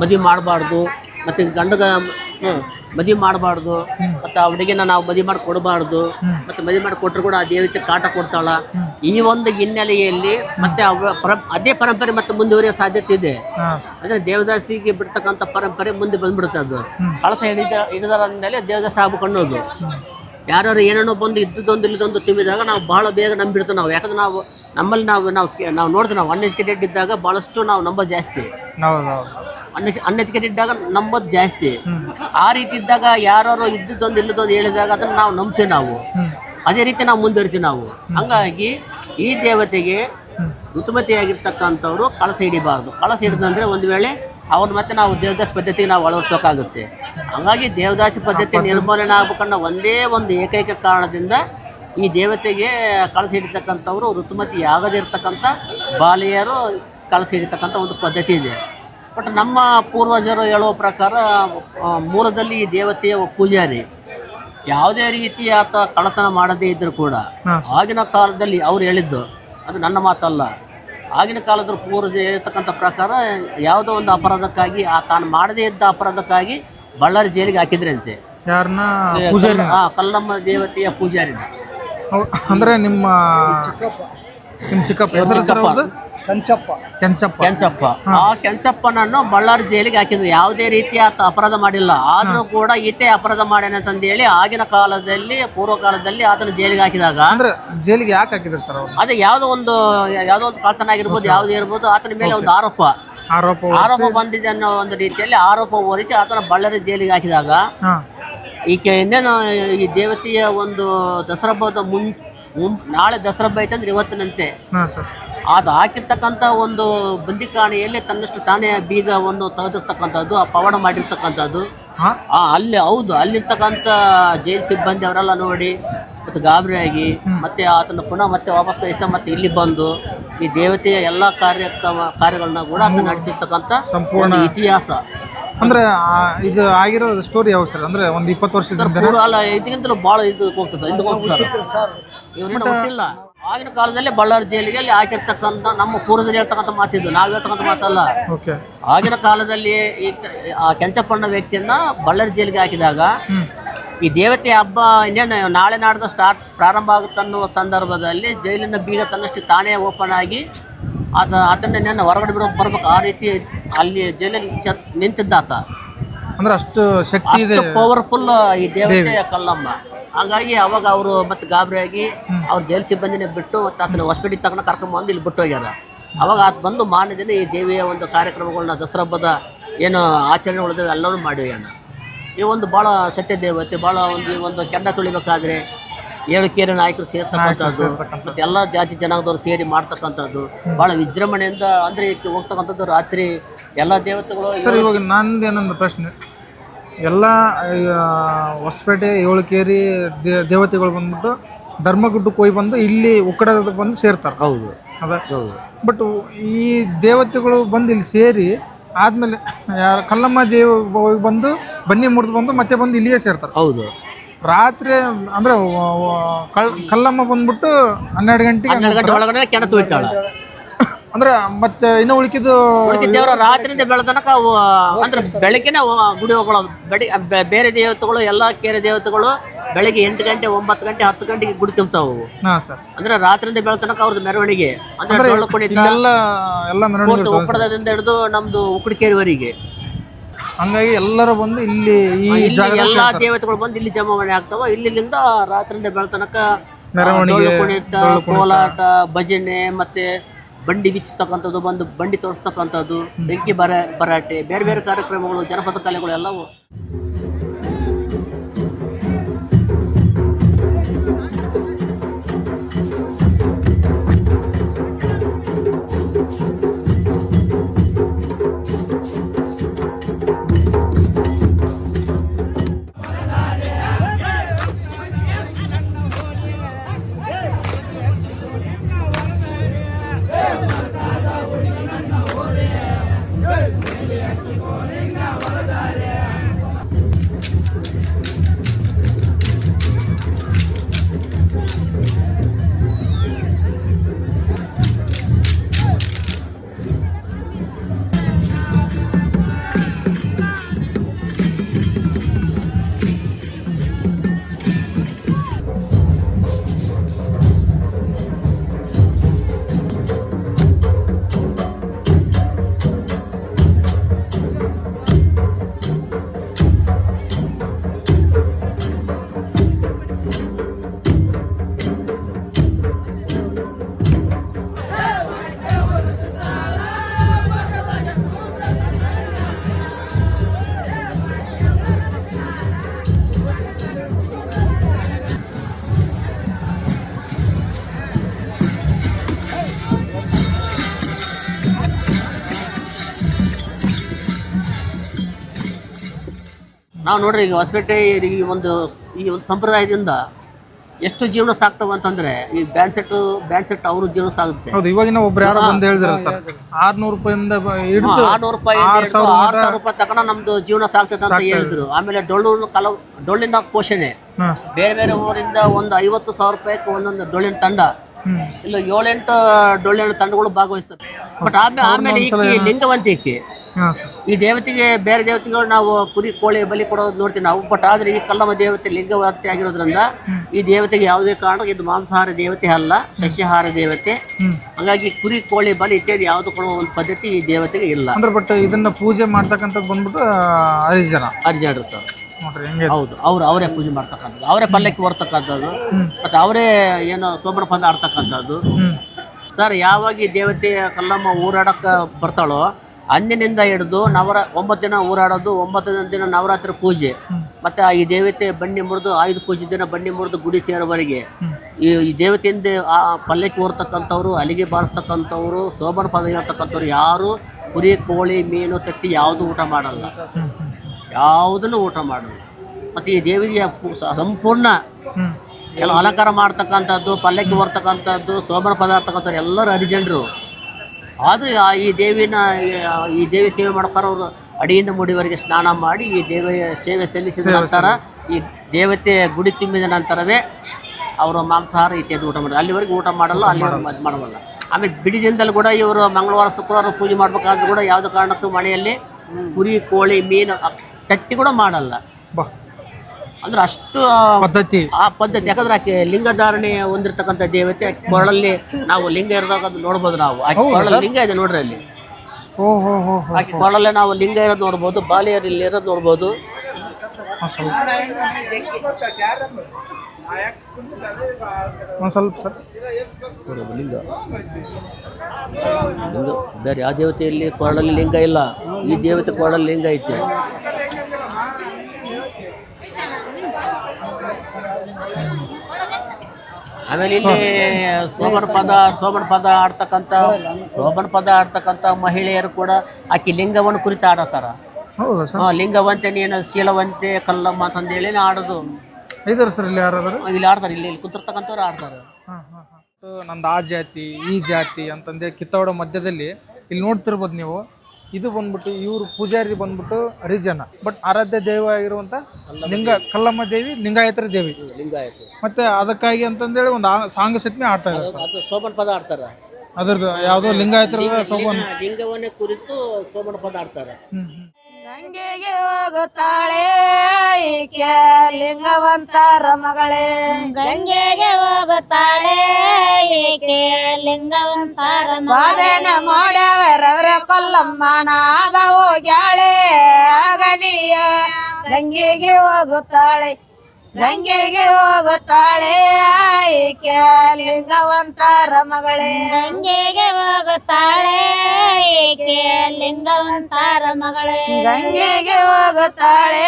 ಮದುವೆ ಮಾಡಬಾರ್ದು ಮತ್ತು ಗಂಡಗ ಮದುವೆ ಮಾಡಬಾರ್ದು ಮತ್ತು ಆ ಹುಡುಗಿನ ನಾವು ಮದುವೆ ಮಾಡಿ ಕೊಡಬಾರ್ದು ಮತ್ತು ಮದುವೆ ಮಾಡಿ ಕೊಟ್ಟರು ಕೂಡ ಆ ದೇವತೆ ಕಾಟ ಕೊಡ್ತಾಳ. ಈ ಒಂದು ಹಿನ್ನೆಲೆಯಲ್ಲಿ ಮತ್ತೆ ಅವ ಪರ ಅದೇ ಪರಂಪರೆ ಮತ್ತೆ ಮುಂದುವರಿಯೋ ಸಾಧ್ಯತೆ ಇದೆ. ಅಂದರೆ ದೇವದಾಸಿಗೆ ಬಿಡ್ತಕ್ಕಂಥ ಪರಂಪರೆ ಮುಂದೆ ಬಂದ್ಬಿಡುತ್ತೆ ಅದು. ಕಳಸ ಹಿಡಿದ ಹಿಡಿದಾರ ಮೇಲೆ ದೇವದಾಸ ಆಗ್ಬೇಕು ಅನ್ನೋದು ಯಾರ್ಯಾರು ಏನೇನೋ ಬಂದು ಇದ್ದದೊಂದು ಇಲ್ಲದೊಂದು ತುಂಬಿದಾಗ ನಾವು ಭಾಳ ಬೇಗ ನಂಬಿಡ್ತೇವೆ ನಾವು. ಯಾಕಂದ್ರೆ ನಾವು ನಮ್ಮಲ್ಲಿ ನಾವು ನಾವು ನಾವು ನೋಡ್ತೀವಿ ನಾವು ಅನ್ಎಜುಕೇಟೆಡ್ ಇದ್ದಾಗ ಭಾಳಷ್ಟು ನಾವು ನಂಬೋದು ಜಾಸ್ತಿ. ಅನ್ಎಜುಕೇಟೆಡ್ ಇದ್ದಾಗ ನಂಬೋದು ಜಾಸ್ತಿ. ಆ ರೀತಿ ಇದ್ದಾಗ ಯಾರು ಇದ್ದದೊಂದು ಇಲ್ಲದೊಂದು ಹೇಳಿದಾಗ ಅದನ್ನು ನಾವು ನಂಬ್ತೀವಿ ನಾವು. ಅದೇ ರೀತಿ ನಾವು ಮುಂದುವರಿತೀವಿ ನಾವು. ಹಂಗಾಗಿ ಈ ದೇವತೆಗೆ ಋತುಮತಿಯಾಗಿರ್ತಕ್ಕಂಥವ್ರು ಕಳಸ ಹಿಡಿಬಾರ್ದು. ಕಳಸ ಹಿಡಿದಂದ್ರೆ ಒಂದು ವೇಳೆ ಅವ್ರು ಮತ್ತೆ ನಾವು ದೇವದಾಸಿ ಪದ್ಧತಿಗೆ ನಾವು ಅಳವಡಿಸ್ಬೇಕಾಗುತ್ತೆ. ಹಂಗಾಗಿ ದೇವದಾಸಿ ಪದ್ಧತಿ ನಿರ್ಮೂಲನೆ ಆಗ್ಬೇಕನ್ನ ಒಂದೇ ಒಂದು ಏಕೈಕ ಕಾರಣದಿಂದ ಈ ದೇವತೆಗೆ ಕಳಸಿ ಹಿಡಿತಕ್ಕಂಥವ್ರು ಋತುಮತಿ ಆಗದಿರ್ತಕ್ಕಂಥ ಬಾಲಿಯರು ಕಳಸಿ ಹಿಡಿತಕ್ಕಂಥ ಒಂದು ಪದ್ಧತಿ ಇದೆ. ಬಟ್ ನಮ್ಮ ಪೂರ್ವಜರು ಹೇಳುವ ಪ್ರಕಾರ ಮೂಲದಲ್ಲಿ ಈ ದೇವತೆಯ ಪೂಜಾರಿ ಯಾವುದೇ ರೀತಿ ಆತ ಕಳತನ ಮಾಡದೇ ಇದ್ದರೂ ಕೂಡ ಆಗಿನ ಕಾಲದಲ್ಲಿ ಅವ್ರು ಹೇಳಿದ್ದು ಅದು ನನ್ನ ಮಾತಲ್ಲ. ಆಗಿನ ಕಾಲದ ಪೂರ್ವಜ ಹೇಳ್ತಕ್ಕಂಥ ಪ್ರಕಾರ ಯಾವುದೋ ಒಂದು ಅಪರಾಧಕ್ಕಾಗಿ ಆ ತಾನು ಮಾಡದೇ ಇದ್ದ ಅಪರಾಧಕ್ಕಾಗಿ ಬಳ್ಳಾರಿ ಜೈಲಿಗೆ ಹಾಕಿದ್ರಂತೆ. ಯಾರನ್ನ ಪೂಜಾರಿ? ಆ, ಕಲ್ಲಮ್ಮ ದೇವತೆಯ ಪೂಜಾರಿನ. ಅಂದ್ರೆ ನಿಮ್ಮ ನಿಮ್ಮ ಚಿಕ್ಕಪ್ಪ ಹೆಸರು ಕಂಚಪ್ಪ. ಕೆಂಚಪ್ಪ. ಕೆಂಚಪ್ಪ. ಆ ಕೆಂಚಪ್ಪನನ್ನು ಬಳ್ಳಾರಿ ಜೈಲಿಗೆ ಹಾಕಿದ್ರು. ಯಾವುದೇ ರೀತಿಯ ಆತ ಅಪರಾಧ ಮಾಡಿಲ್ಲ. ಆದ್ರೂ ಕೂಡ ಈತೆ ಅಪರಾಧ ಮಾಡೇನಂತ ಹೇಳಿ ಆಗಿನ ಕಾಲದಲ್ಲಿ ಪೂರ್ವ ಕಾಲದಲ್ಲಿ ಆತನ ಜೈಲಿಗೆ ಹಾಕಿದಾಗ ಅಂದ್ರೆ ಜೈಲಿಗೆ ಯಾಕೆ ಹಾಕಿದ್ರು ಸರ್ ಅವ್ರು? ಅದೇ ಯಾವುದೋ ಒಂದು ಯಾವುದೋ ಒಂದು ಕಳ್ತನ ಆಗಿರ್ಬೋದು ಯಾವುದೇ ಇರ್ಬೋದು ಆತನ ಮೇಲೆ ಒಂದು ಆರೋಪ. ಆರೋಪ ಆರೋಪ ಬಂದಿದೆ ಅನ್ನೋ ಒಂದು ರೀತಿಯಲ್ಲಿ ಆರೋಪ ಹೊರಿಸಿ ಆತನ ಬಳ್ಳಾರಿ ಜೈಲಿಗೆ ಹಾಕಿದಾಗ ಹಾಂ. ಈಕೆ ಇನ್ನೇನು ಈ ದೇವತೆಯ ಒಂದು ದಸರಾ ಹಬ್ಬದ ಮುಂ ಮುನ್ ನಾಳೆ ದಸರಾ ಹಬ್ಬ ಐತಂದ್ರೆ ಇವತ್ತಿನಂತೆ. ಹಾಂ ಸರ್. ಅದು ಹಾಕಿರ್ತಕ್ಕಂಥ ಒಂದು ಬಂದಿಕಾಣೆಯಲ್ಲಿ ತನ್ನಷ್ಟು ತಾನೇ ಬೀಗವನ್ನು ತೆಗೆದಿರ್ತಕ್ಕಂಥದ್ದು ಆ ಪವಾಡ ಮಾಡಿರ್ತಕ್ಕಂಥದ್ದು. ಅಲ್ಲಿ ಹೌದು ಅಲ್ಲಿರ್ತಕ್ಕಂಥ ಜೈಲ್ ಸಿಬ್ಬಂದಿ ಅವರೆಲ್ಲ ನೋಡಿ ಮತ್ತು ಗಾಬರಿಯಾಗಿ ಮತ್ತೆ ಆತನ ಪುನಃ ಮತ್ತೆ ವಾಪಸ್ ಕಳಿಸ್ತಾ ಮತ್ತೆ ಇಲ್ಲಿ ಬಂದು ಈ ದೇವತೆಯ ಎಲ್ಲ ಕಾರ್ಯಕ್ರಮ ಕಾರ್ಯಗಳನ್ನ ಕೂಡ ಅದನ್ನ ನಡೆಸಿರ್ತಕ್ಕಂಥ ಸಂಪೂರ್ಣ ಇತಿಹಾಸ. ಅಂದ್ರೆ ಇದು ಆಗಿರೋ ಸ್ಟೋರಿ ಯಾವಾಗ ಸರ್? ಅಂದ್ರೆ ಒಂದು ಇಪ್ಪತ್ತು ವರ್ಷ ಇದಕ್ಕಿಂತಲೂ ಭಾಳ ಇದು ಹೋಗ್ತದೆ ಇದು ಹೋಗ್ತದೆ ಸರ್. ಗೊತ್ತಿಲ್ಲ ಆಗಿನ ಕಾಲದಲ್ಲಿ ಬಳ್ಳಾರಿ ಜೈಲಿಗೆ ಅಲ್ಲಿ ಹಾಕಿರ್ತಕ್ಕಂಥ ನಮ್ಮ ಪೂರ್ವಜರು ಹೇಳ್ತಕ್ಕಂಥ ಮಾತಿದ್ದು ನಾವು ಹೇಳ್ತಕ್ಕಂಥ ಮಾತಲ್ಲ. ಓಕೆ. ಆಗಿನ ಕಾಲದಲ್ಲಿ ಈ ಆ ಕೆಂಚಪ್ಪಣ್ಣ ವ್ಯಕ್ತಿಯನ್ನ ಬಳ್ಳಾರಿ ಜೈಲಿಗೆ ಹಾಕಿದಾಗ ಈ ದೇವತೆ ಹಬ್ಬ ಇನ್ನೇನು ನಾಳೆ ನಾಡ್ದು ಸ್ಟಾರ್ಟ್ ಪ್ರಾರಂಭ ಆಗುತ್ತನ್ನುವ ಸಂದರ್ಭದಲ್ಲಿ ಜೈಲಿನ ಬೀಗ ತನ್ನಷ್ಟು ತಾನೇ ಓಪನ್ ಆಗಿ ಆತ ಆತನ ಇನ್ನೇನು ಹೊರಗಡೆ ಬಿಡೋ ಬರ್ಬೇಕು ಆ ರೀತಿ ಅಲ್ಲಿ ಜೈಲಲ್ಲಿ ನಿಂತಿದ್ದಾತ ಅಂದ್ರೆ ಅಷ್ಟು ಶಕ್ತಿ ಪವರ್ಫುಲ್ ಈ ದೇವತೆಯ ಕಲ್ಲಮ್ಮ. ಹಾಗಾಗಿ ಅವಾಗ ಅವರು ಮತ್ತೆ ಗಾಬರಿಯಾಗಿ ಅವ್ರು ಜೈಲ್ ಸಿಬ್ಬಂದಿನ ಬಿಟ್ಟು ಮತ್ತೆ ಆತನ ಹಾಸ್ಪಿಟಲ್ ತಗೊಂಡು ಕರ್ಕೊಂಡು ಬಂದು ಇಲ್ಲಿ ಬಿಟ್ಟು ಹೋಗ್ಯಾರ ಅವಾಗ ಆತ ಬಂದು ಮಾರನೇ ದಿನ ಈ ದೇವಿಯ ಒಂದು ಕಾರ್ಯಕ್ರಮಗಳನ್ನ ದಸರಾ ಹಬ್ಬದ ಏನು ಆಚರಣೆಗಳಿದಾವೆ ಎಲ್ಲವೂ ಮಾಡಿ ಹೋಗ್ಯಾನ. ಈ ಒಂದು ಭಾಳ ಸತ್ಯ ದೇವತೆ ಭಾಳ ಒಂದು ಈ ಒಂದು ಕೆಂಡ ತುಳಿಬೇಕಾದ್ರೆ ಏಳು ಕೇರಿ ನಾಯಕರು ಸೇರ್ತಕ್ಕಂಥದ್ದು ಮತ್ತೆ ಎಲ್ಲ ಜಾತಿ ಜನಾಂಗದವರು ಸೇರಿ ಮಾಡ್ತಕ್ಕಂಥದ್ದು. ಭಾಳ ವಿಜೃಂಭಣೆಯಿಂದ ಅಂದ್ರೆ ಹೋಗ್ತಕ್ಕಂಥದ್ದು ರಾತ್ರಿ ಎಲ್ಲ ದೇವತೆಗಳು ಸರ್ ಇವಾಗ ನಂದು ಏನೊಂದು ಪ್ರಶ್ನೆ ಎಲ್ಲ ಹೊಸಪೇಟೆ ಏಳುಕೇರಿ ದೇವತೆಗಳು ಬಂದ್ಬಿಟ್ಟು ಧರ್ಮಗುಡ್ಡಕ್ಕೆ ಹೋಗಿ ಬಂದು ಇಲ್ಲಿ ಉಕ್ಕಡದ ಬಂದು ಸೇರ್ತಾರೆ. ಹೌದು. ಅದ. ಹೌದು. ಬಟ್ ಈ ದೇವತೆಗಳು ಬಂದು ಇಲ್ಲಿ ಸೇರಿ ಆದ್ಮೇಲೆ ಯಾರ ಕಲ್ಲಮ್ಮ ದೇವ ಹೋಗಿ ಬಂದು ಬನ್ನಿ ಮುರಿದು ಬಂದು ಮತ್ತೆ ಬಂದು ಇಲ್ಲಿಯೇ ಸೇರ್ತಾರೆ. ಹೌದು. ರಾತ್ರಿ ಅಂದ್ರೆ ಕಲ್ಲಮ್ಮ ಬಂದ್ಬಿಟ್ಟು ಹನ್ನೆರಡು ಗಂಟೆಗೆ ಹನ್ನೆರಡು ಗಂಟೆ ಒಳಗಡೆ ಕೆಣ ತುಳಿತಾಳ ಅಂದ್ರೆ ಮತ್ತೆ ಇನ್ನು ಉಳಿಕಿದ್ದು ದೇವರ ರಾತ್ರಿಯಿಂದ ಬೆಳತನಕ ಅಂದ್ರೆ ಬೆಳಕಿನ ಗುಡಿ ಹೋಗೋದು ಬೇರೆ ದೇವತೆಗಳು ಎಲ್ಲಾ ಕೇರೆ ದೇವತೆಗಳು ಬೆಳಿಗ್ಗೆ ಎಂಟು ಗಂಟೆ ಒಂಬತ್ತು ಗಂಟೆ ಹತ್ತು ಗಂಟೆಗೆ ಗುಡಿ ತುಂಬ್ತಾವು ಹಾ ಸರ್. ಅಂದ್ರೆ ರಾತ್ರಿಯಿಂದ ಬೆಳತನಕ ಅವ್ರದ್ದು ಮೆರವಣಿಗೆ. ಅಂದ್ರೆ ಡೊಳ್ಳು ಕುಣಿತ ಇಲ್ಲೆಲ್ಲ ಎಲ್ಲ ಮೆರವಣಿಗೆ ಉಪ್ಪಳದಿಂದ ಹಿಡಿದು ನಮ್ದು ಉಕ್ಕಡಿಕೇರಿವರೆಗೆ. ಹಂಗಾಗಿ ಎಲ್ಲರೂ ಬಂದು ಇಲ್ಲಿ ಈ ಇಲ್ಲಿ ಜಾಗ ಎಲ್ಲಾ ದೇವತೆಗಳು ಬಂದು ಇಲ್ಲಿ ಜಮಾವಣೆ ಆಗ್ತಾವ. ಇಲ್ಲಿಂದ ರಾತ್ರಿಯಿಂದ ಬೆಳತನಕ ಮೆರವಣಿಗೆ, ಕುಣಿತ. ಕೋಲಾಟ ಭಜನೆ ಮತ್ತೆ ಬಂಡಿ ಬಿಚ್ಚತಕ್ಕಂಥದ್ದು ಬಂದು ಬಂಡಿ ತೋರಿಸ್ತಕ್ಕಂಥದ್ದು ಬೆಂಕಿ ಬರ ಬರಾಟೆ ಬೇರೆ ಬೇರೆ ಕಾರ್ಯಕ್ರಮಗಳು ಜನಪದ ಕಲೆಗಳು ಎಲ್ಲವೂ. ನಾವು ನೋಡ್ರಿ ಈಗ ಹೊಸಪೇಟೆ ಈ ಒಂದು ಈ ಒಂದು ಸಂಪ್ರದಾಯದಿಂದ ಎಷ್ಟು ಜೀವನ ಸಾಕ್ತವ ಅಂತಂದ್ರೆ ಈ ಬ್ಯಾಂಡ್ ಸೆಟ್ ಬ್ಯಾಂಡ್ ಸೆಟ್ ಅವರು ಜೀವನ ಸಾಗುತ್ತೆ. ಹೌದು ಇವಾಗಿನ ಒಬ್ರು ಯಾರೋ ಬಂದು ಹೇಳಿದ್ರು ಸರ್ ಆರ್ನೂರು ರೂಪಾಯಿಂದ ಬ- ಹಿಡಿದು ಆರ್ನೂರು ರೂಪಾಯಿ ಆರು ಸಾವಿರ ರೂಪಾಯಿ ತಗೊಂಡ ನಮ್ದು ಜೀವನ ಸಾಕ್ತ ಅಂತ ಹೇಳಿದ್ರು. ಆಮೇಲೆ ಡೊಳ್ಳು ಕಲ ಡೊಳ್ಳಿನ ಪೋಷಣೆ. ಬೇರೆ ಬೇರೆ ಊರಿಂದ ಒಂದು ಐವತ್ತು ಸಾವಿರ ರೂಪಾಯಿಗೆ ಒಂದೊಂದು ಡೊಳ್ಳಿನ ತಂಡ. ಇಲ್ಲ ಏಳೆಂಟು ಡೊಳ್ಳಿನ ತಂಡಗಳು ಭಾಗವಹಿಸ್ತವೆ ಬಟ್ ಆಮೇಲೆ ಆಮೇಲೆ ಈ ದೇವತೆಗೆ ಬೇರೆ ದೇವತೆಗಳು ನಾವು ಕುರಿ ಕೋಳಿ ಬಲಿ ಕೊಡೋದು ನೋಡ್ತೀವಿ ನಾವು. ಬಟ್ ಆದ್ರೆ ಈ ಕಲ್ಲಮ್ಮ ದೇವತೆ ಲಿಂಗವರ್ತಿ ಆಗಿರೋದ್ರಿಂದ ಈ ದೇವತೆಗೆ ಯಾವುದೇ ಕಾರಣ ಇದು ಮಾಂಸಾಹಾರ ದೇವತೆ ಅಲ್ಲ ಸಸ್ಯಾಹಾರ ದೇವತೆ. ಹಾಗಾಗಿ ಕುರಿ ಕೋಳಿ ಬಲಿ ಇತ್ಯಾದಿ ಯಾವುದು ಕೊಡುವ ಒಂದು ಪದ್ಧತಿ ಈ ದೇವತೆಗೆ ಇಲ್ಲ. ಅಂದ್ರೆ ಬಟ್ ಇದನ್ನ ಪೂಜೆ ಮಾಡ್ತಕ್ಕಂಥ ಬಂದ್ಬಿಟ್ಟು ಹರಿಜನ. ಜನ ಇರ್ತಾರೆ ಹೌದು ಅವ್ರು ಅವರೇ ಪೂಜೆ ಮಾಡ್ತಕ್ಕಂಥದ್ದು. ಅವರೇ ಪಲ್ಲಕ್ಕಿ ಹೊರ್ತಕ್ಕಂಥದ್ದು. ಮತ್ತೆ ಅವರೇ ಏನು ಸೋಮನ ಪದ ಆಡ್ತಕ್ಕಂಥದ್ದು. ಸರ್ ಯಾವಾಗ ಈ ದೇವತೆ ಕಲ್ಲಮ್ಮ ಊರಾಡಕ್ಕೆ ಬರ್ತಾಳೋ ಅಂದಿನಿಂದ ಹಿಡಿದು ನವರ ಒಂಬತ್ತು ದಿನ ಊರಾಡೋದು ಒಂಬತ್ತು ದಿನ ನವರಾತ್ರಿ ಪೂಜೆ. ಮತ್ತೆ ಈ ದೇವತೆ ಬನ್ನಿ ಮುರಿದು ಆಯುಧ ಪೂಜೆ ದಿನ ಬನ್ನಿ ಮುರಿದು ಗುಡಿ ಸೇರೋವರೆಗೆ ಈ ಈ ದೇವತೆಯಿಂದ ಆ ಪಲ್ಲಕ್ಕಿ ಓರ್ತಕ್ಕಂಥವ್ರು ಅಲಿಗೆ ಬಾರಿಸ್ತಕ್ಕಂಥವ್ರು ಸೋಬನ ಪದ ಹೇಳ್ತಕ್ಕಂಥವ್ರು ಯಾರು ಕುರಿ ಕೋಳಿ ಮೀನು ತಟ್ಟಿ ಯಾವುದು ಊಟ ಮಾಡಲ್ಲ. ಯಾವುದನ್ನು ಊಟ ಮಾಡಲ್ಲ. ಮತ್ತು ಈ ದೇವಿಗೆ ಸಂಪೂರ್ಣ ಕೆಲವು ಅಲಂಕಾರ ಮಾಡ್ತಕ್ಕಂಥದ್ದು ಪಲ್ಲಕ್ಕಿ ಬರ್ತಕ್ಕಂಥದ್ದು ಸೋಮನ ಪದಾರ್ಥಕ್ಕಂಥವ್ರು ಎಲ್ಲರೂ ಹರಿಜನರು. ಆದರೂ ಈ ದೇವಿನ ಈ- ದೇವಿ ಸೇವೆ ಮಾಡ್ತಾರೆ ಅವರು ಅಡಿಯಿಂದ ಮುಡಿವರೆಗೆ ಸ್ನಾನ ಮಾಡಿ ಈ ದೇವಿಯ ಸೇವೆ ಸಲ್ಲಿಸಿದ ನಂತರ ಈ ದೇವತೆ ಗುಡಿ ತುಂಬಿದ ನಂತರವೇ ಅವರು ಮಾಂಸಾಹಾರ ಇತ್ಯಾದಿ ಊಟ ಮಾಡಿದ್ರು ಅಲ್ಲಿವರೆಗೆ ಊಟ ಮಾಡಲ್ಲ ಅಲ್ಲಿವರೆಗೆ ಮದ್ದು ಮಾಡಲ್ಲ. ಆಮೇಲೆ ಬಿಡಿ ದಿನದಲ್ಲಿ ಕೂಡ ಇವರು ಮಂಗಳವಾರ ಶುಕ್ರವಾರ ಪೂಜೆ ಮಾಡ್ಬೇಕಾದ್ರೂ ಕೂಡ ಯಾವುದೇ ಕಾರಣಕ್ಕೂ ಮನೆಯಲ್ಲಿ ಕುರಿ ಕೋಳಿ ಮೀನು ತತ್ತಿ ಕೂಡ ಮಾಡಲ್ಲ. ಅಂದ್ರೆ ಅಷ್ಟು ಪದ್ಧತಿ. ಆ ಪದ್ಧತಿ. ಯಾಕಂದ್ರೆ ಆಕೆ ಲಿಂಗಧಾರಣೆ ಹೊಂದಿರತಕ್ಕಂಥ ದೇವತೆ ಆಕೆ ಕೊರಳಲ್ಲಿ ನಾವು ಲಿಂಗ ಇರೋದಾಗ ಅದು ನೋಡ್ಬೋದು ನಾವು. ಆಕೆ ಕೊರಳಲ್ಲಿ ಲಿಂಗ ಇದೆ ನೋಡ್ರಿ ಅಲ್ಲಿ. ಆಕೆ ಕೊರಳಲ್ಲಿ ನಾವು ಲಿಂಗ ಇರೋದು ನೋಡ್ಬೋದು ಬಾಲಿಯರಲ್ಲಿ ಇರೋದು ನೋಡ್ಬೋದು. ಒಂದ್ ಸ್ವಲ್ಪ ಸರ್. ಲಿಂಗ ಲಿಂಗ ಬೇರೆ ಯಾವ ದೇವತೆಯಲ್ಲಿ ಕೊರಳಲ್ಲಿ ಲಿಂಗ ಇಲ್ಲ. ಈ ದೇವತೆ ಕೊರಳಲ್ಲಿ ಲಿಂಗ ಐತೆ. ಆಮೇಲೆ ಇಲ್ಲಿ ಸೋಮನ ಪದ ಸೋಮನ ಪದ ಆಡ್ತಕ್ಕಂಥ ಸೋಮನ ಪದ ಆಡ್ತಕ್ಕಂಥ ಮಹಿಳೆಯರು ಕೂಡ ಆಕಿ ಲಿಂಗವನ್ನು ಕುರಿತು ಆಡತ್ತಾರ. ಲಿಂಗವಂತೆ ನೀನು ಶೀಲವಂತೆ ಕಲ್ಲಮ್ಮ ಅಂತಂದೇಳಿ ಆಡೋದು. ಇದಾರ ಸರ್ ಇಲ್ಲಿ ಯಾರಾದ್ರು? ಇಲ್ಲಿ ಆಡ್ತಾರೆ ಇಲ್ಲಿ ಇಲ್ಲಿ ಕುಂತಿರ್ತಕ್ಕಂಥವ್ರು ಆಡ್ತಾರೆ. ನಂದು ಆ ಜಾತಿ ಈ ಜಾತಿ ಅಂತಂದೇಳಿ ಕಿತ್ತೋಡ ಮಧ್ಯದಲ್ಲಿ ಇಲ್ಲಿ ನೋಡ್ತಿರ್ಬೋದು ನೀವು. ಇದು ಬಂದ್ಬಿಟ್ಟು ಇವರು ಪೂಜಾರಿ ಬಂದ್ಬಿಟ್ಟು ಹರಿಜನ. ಬಟ್ ಆರಾಧ್ಯ ದೇವ ಆಗಿರುವಂತ ಲಿಂಗ ಕಲ್ಲಮ್ಮ ದೇವಿ ಲಿಂಗಾಯತರ ದೇವಿ. ಲಿಂಗಾಯತು. ಮತ್ತೆ ಅದಕ್ಕಾಗಿ ಅಂತಂದೇಳಿ ಒಂದು ಸಾಂಗ್ ಸತ್ಮೆ ಆಡ್ತಾ ಇದ್ದಾರೆ ಸರ್. ಅದು ಸೋಮನ ಪದ ಆಡ್ತಾರೆ ಅದ್ರದ್ದು ಯಾವುದೋ ಲಿಂಗಾಯತರ ಸೋಮನ್ ಲಿಂಗವನ್ನೇ ಕುರಿತು ಸೋಮನ ಪದ ಆಡ್ತಾರೆ ಗಂಗೆಗೆ ಹೋಗುತ್ತಾಳೆ ಈಕೆ ಲಿಂಗವಂತರ ಮಗಳೇ ಗಂಗೆಗೆ ಹೋಗುತ್ತಾಳೆ ಈಕೆ ಲಿಂಗವಂತರ ವಾದನ ಮಾಡ್ಯಾವರವರ ಕೊಲ್ಲಮ್ಮ ನಾದ ಹೋಗ್ಯಾಳೆ ಗಣಿಯ ಗಂಗೆಗೆ ಹೋಗುತ್ತಾಳೆ ಗಂಗೆಗೆ ಹೋಗುತ್ತಾಳೆ ಆಯ್ಕೆ ಲಿಂಗವಂತರ ಮಗಳೇ. ಗಂಗೆಗೆ ಹೋಗುತ್ತಾಳೆ ಆಯ್ಕೆ ಲಿಂಗವಂತರ ಮಗಳೇ. ಗಂಗೆಗೆ ಹೋಗುತ್ತಾಳೆ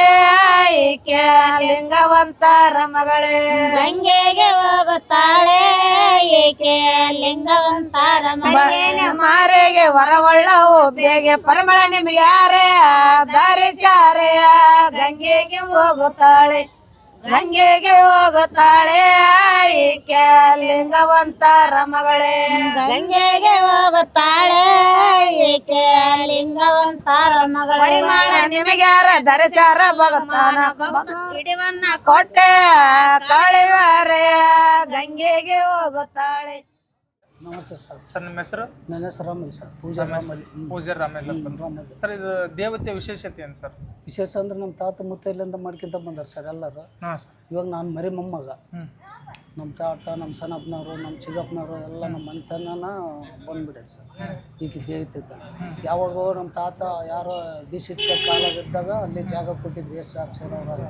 ಆಯ್ಕೆ ಲಿಂಗವಂತರ ಮಗಳೇ. ಗಂಗೆಗೆ ಹೋಗುತ್ತಾಳೆ ಏಕೆ ಲಿಂಗವಂತರ ಮಗಳೇನೆ ಮಾರೆಗೆ ವರವಳ್ಳವು ಬೇಗೆ ಪರಮಳ ನಿಮ್ಗೆ ಯಾರೇ ದಾರಿಸಾರೆ ಗಂಗೆಗೆ ಹೋಗುತ್ತಾಳೆ ಗಂಗೆಗೆ ಹೋಗುತ್ತಾಳೆ ಈಕೆ ಲಿಂಗವಂತ ಮಗಳೇ ಗಂಗೆಗೆ ಹೋಗುತ್ತಾಳೆ ಈಕೆ ಲಿಂಗವಂತ ರಮಗಳೇ. ಮಾಡ ನಿಮಗೆ ಯಾರ ಧರಿಸಾರ ಭಗತಾನ ಹಿಡಿವನ್ನ ಕೊಟ್ಟೆ ಕಳಿವಾರೆ. ಗಂಗೆಗೆ ಹೋಗುತ್ತಾಳೆ. ನಮಸ್ತೆ ಸರ್. ಸರ್ ನಿಮ್ಮ ಹೆಸರು? ನನ್ನ ಹೆಸರು ರಾಮಲ್ ಸರ್. ಪೂಜಾ. ಪೂಜಾರಿ ರಾಮೇಲ್ ಸರ್ ಇದು ದೇವತೆ ವಿಶೇಷತೆ ಏನು ಸರ್? ವಿಶೇಷ ಅಂದ್ರೆ ನಮ್ಮ ತಾತ ಮುತ್ತೈಲಿಂದ ಮಾಡ್ಕೊಂತ ಬಂದಾರ ಸರ್ ಎಲ್ಲರೂ. ಹಾಂ ಸರ್. ಇವಾಗ ನಾನು ಮರಿ ಮೊಮ್ಮಗ. ನಮ್ಮ ತಾತ ನಮ್ಮ ಸಣ್ಣಪ್ಪನವರು ನಮ್ಮ ಚಿಕ್ಕಪ್ಪನವರು ಎಲ್ಲ ನಮ್ಮ ಮನೆತನ ಬಂದ್ಬಿಟ್ಟೆ ಸರ್. ಈಗ ದೇವಿತ ಯಾವಾಗ ನಮ್ಮ ತಾತ ಯಾರೋ ಡಿ ಕಾಲ ಕಾಲಾಗಿದ್ದಾಗ ಅಲ್ಲಿ ಜಾಗ ಕೊಟ್ಟಿದ್ವಿ ಎಸ್ ಆಫೀಸರ್ ಅವರೆಲ್ಲ.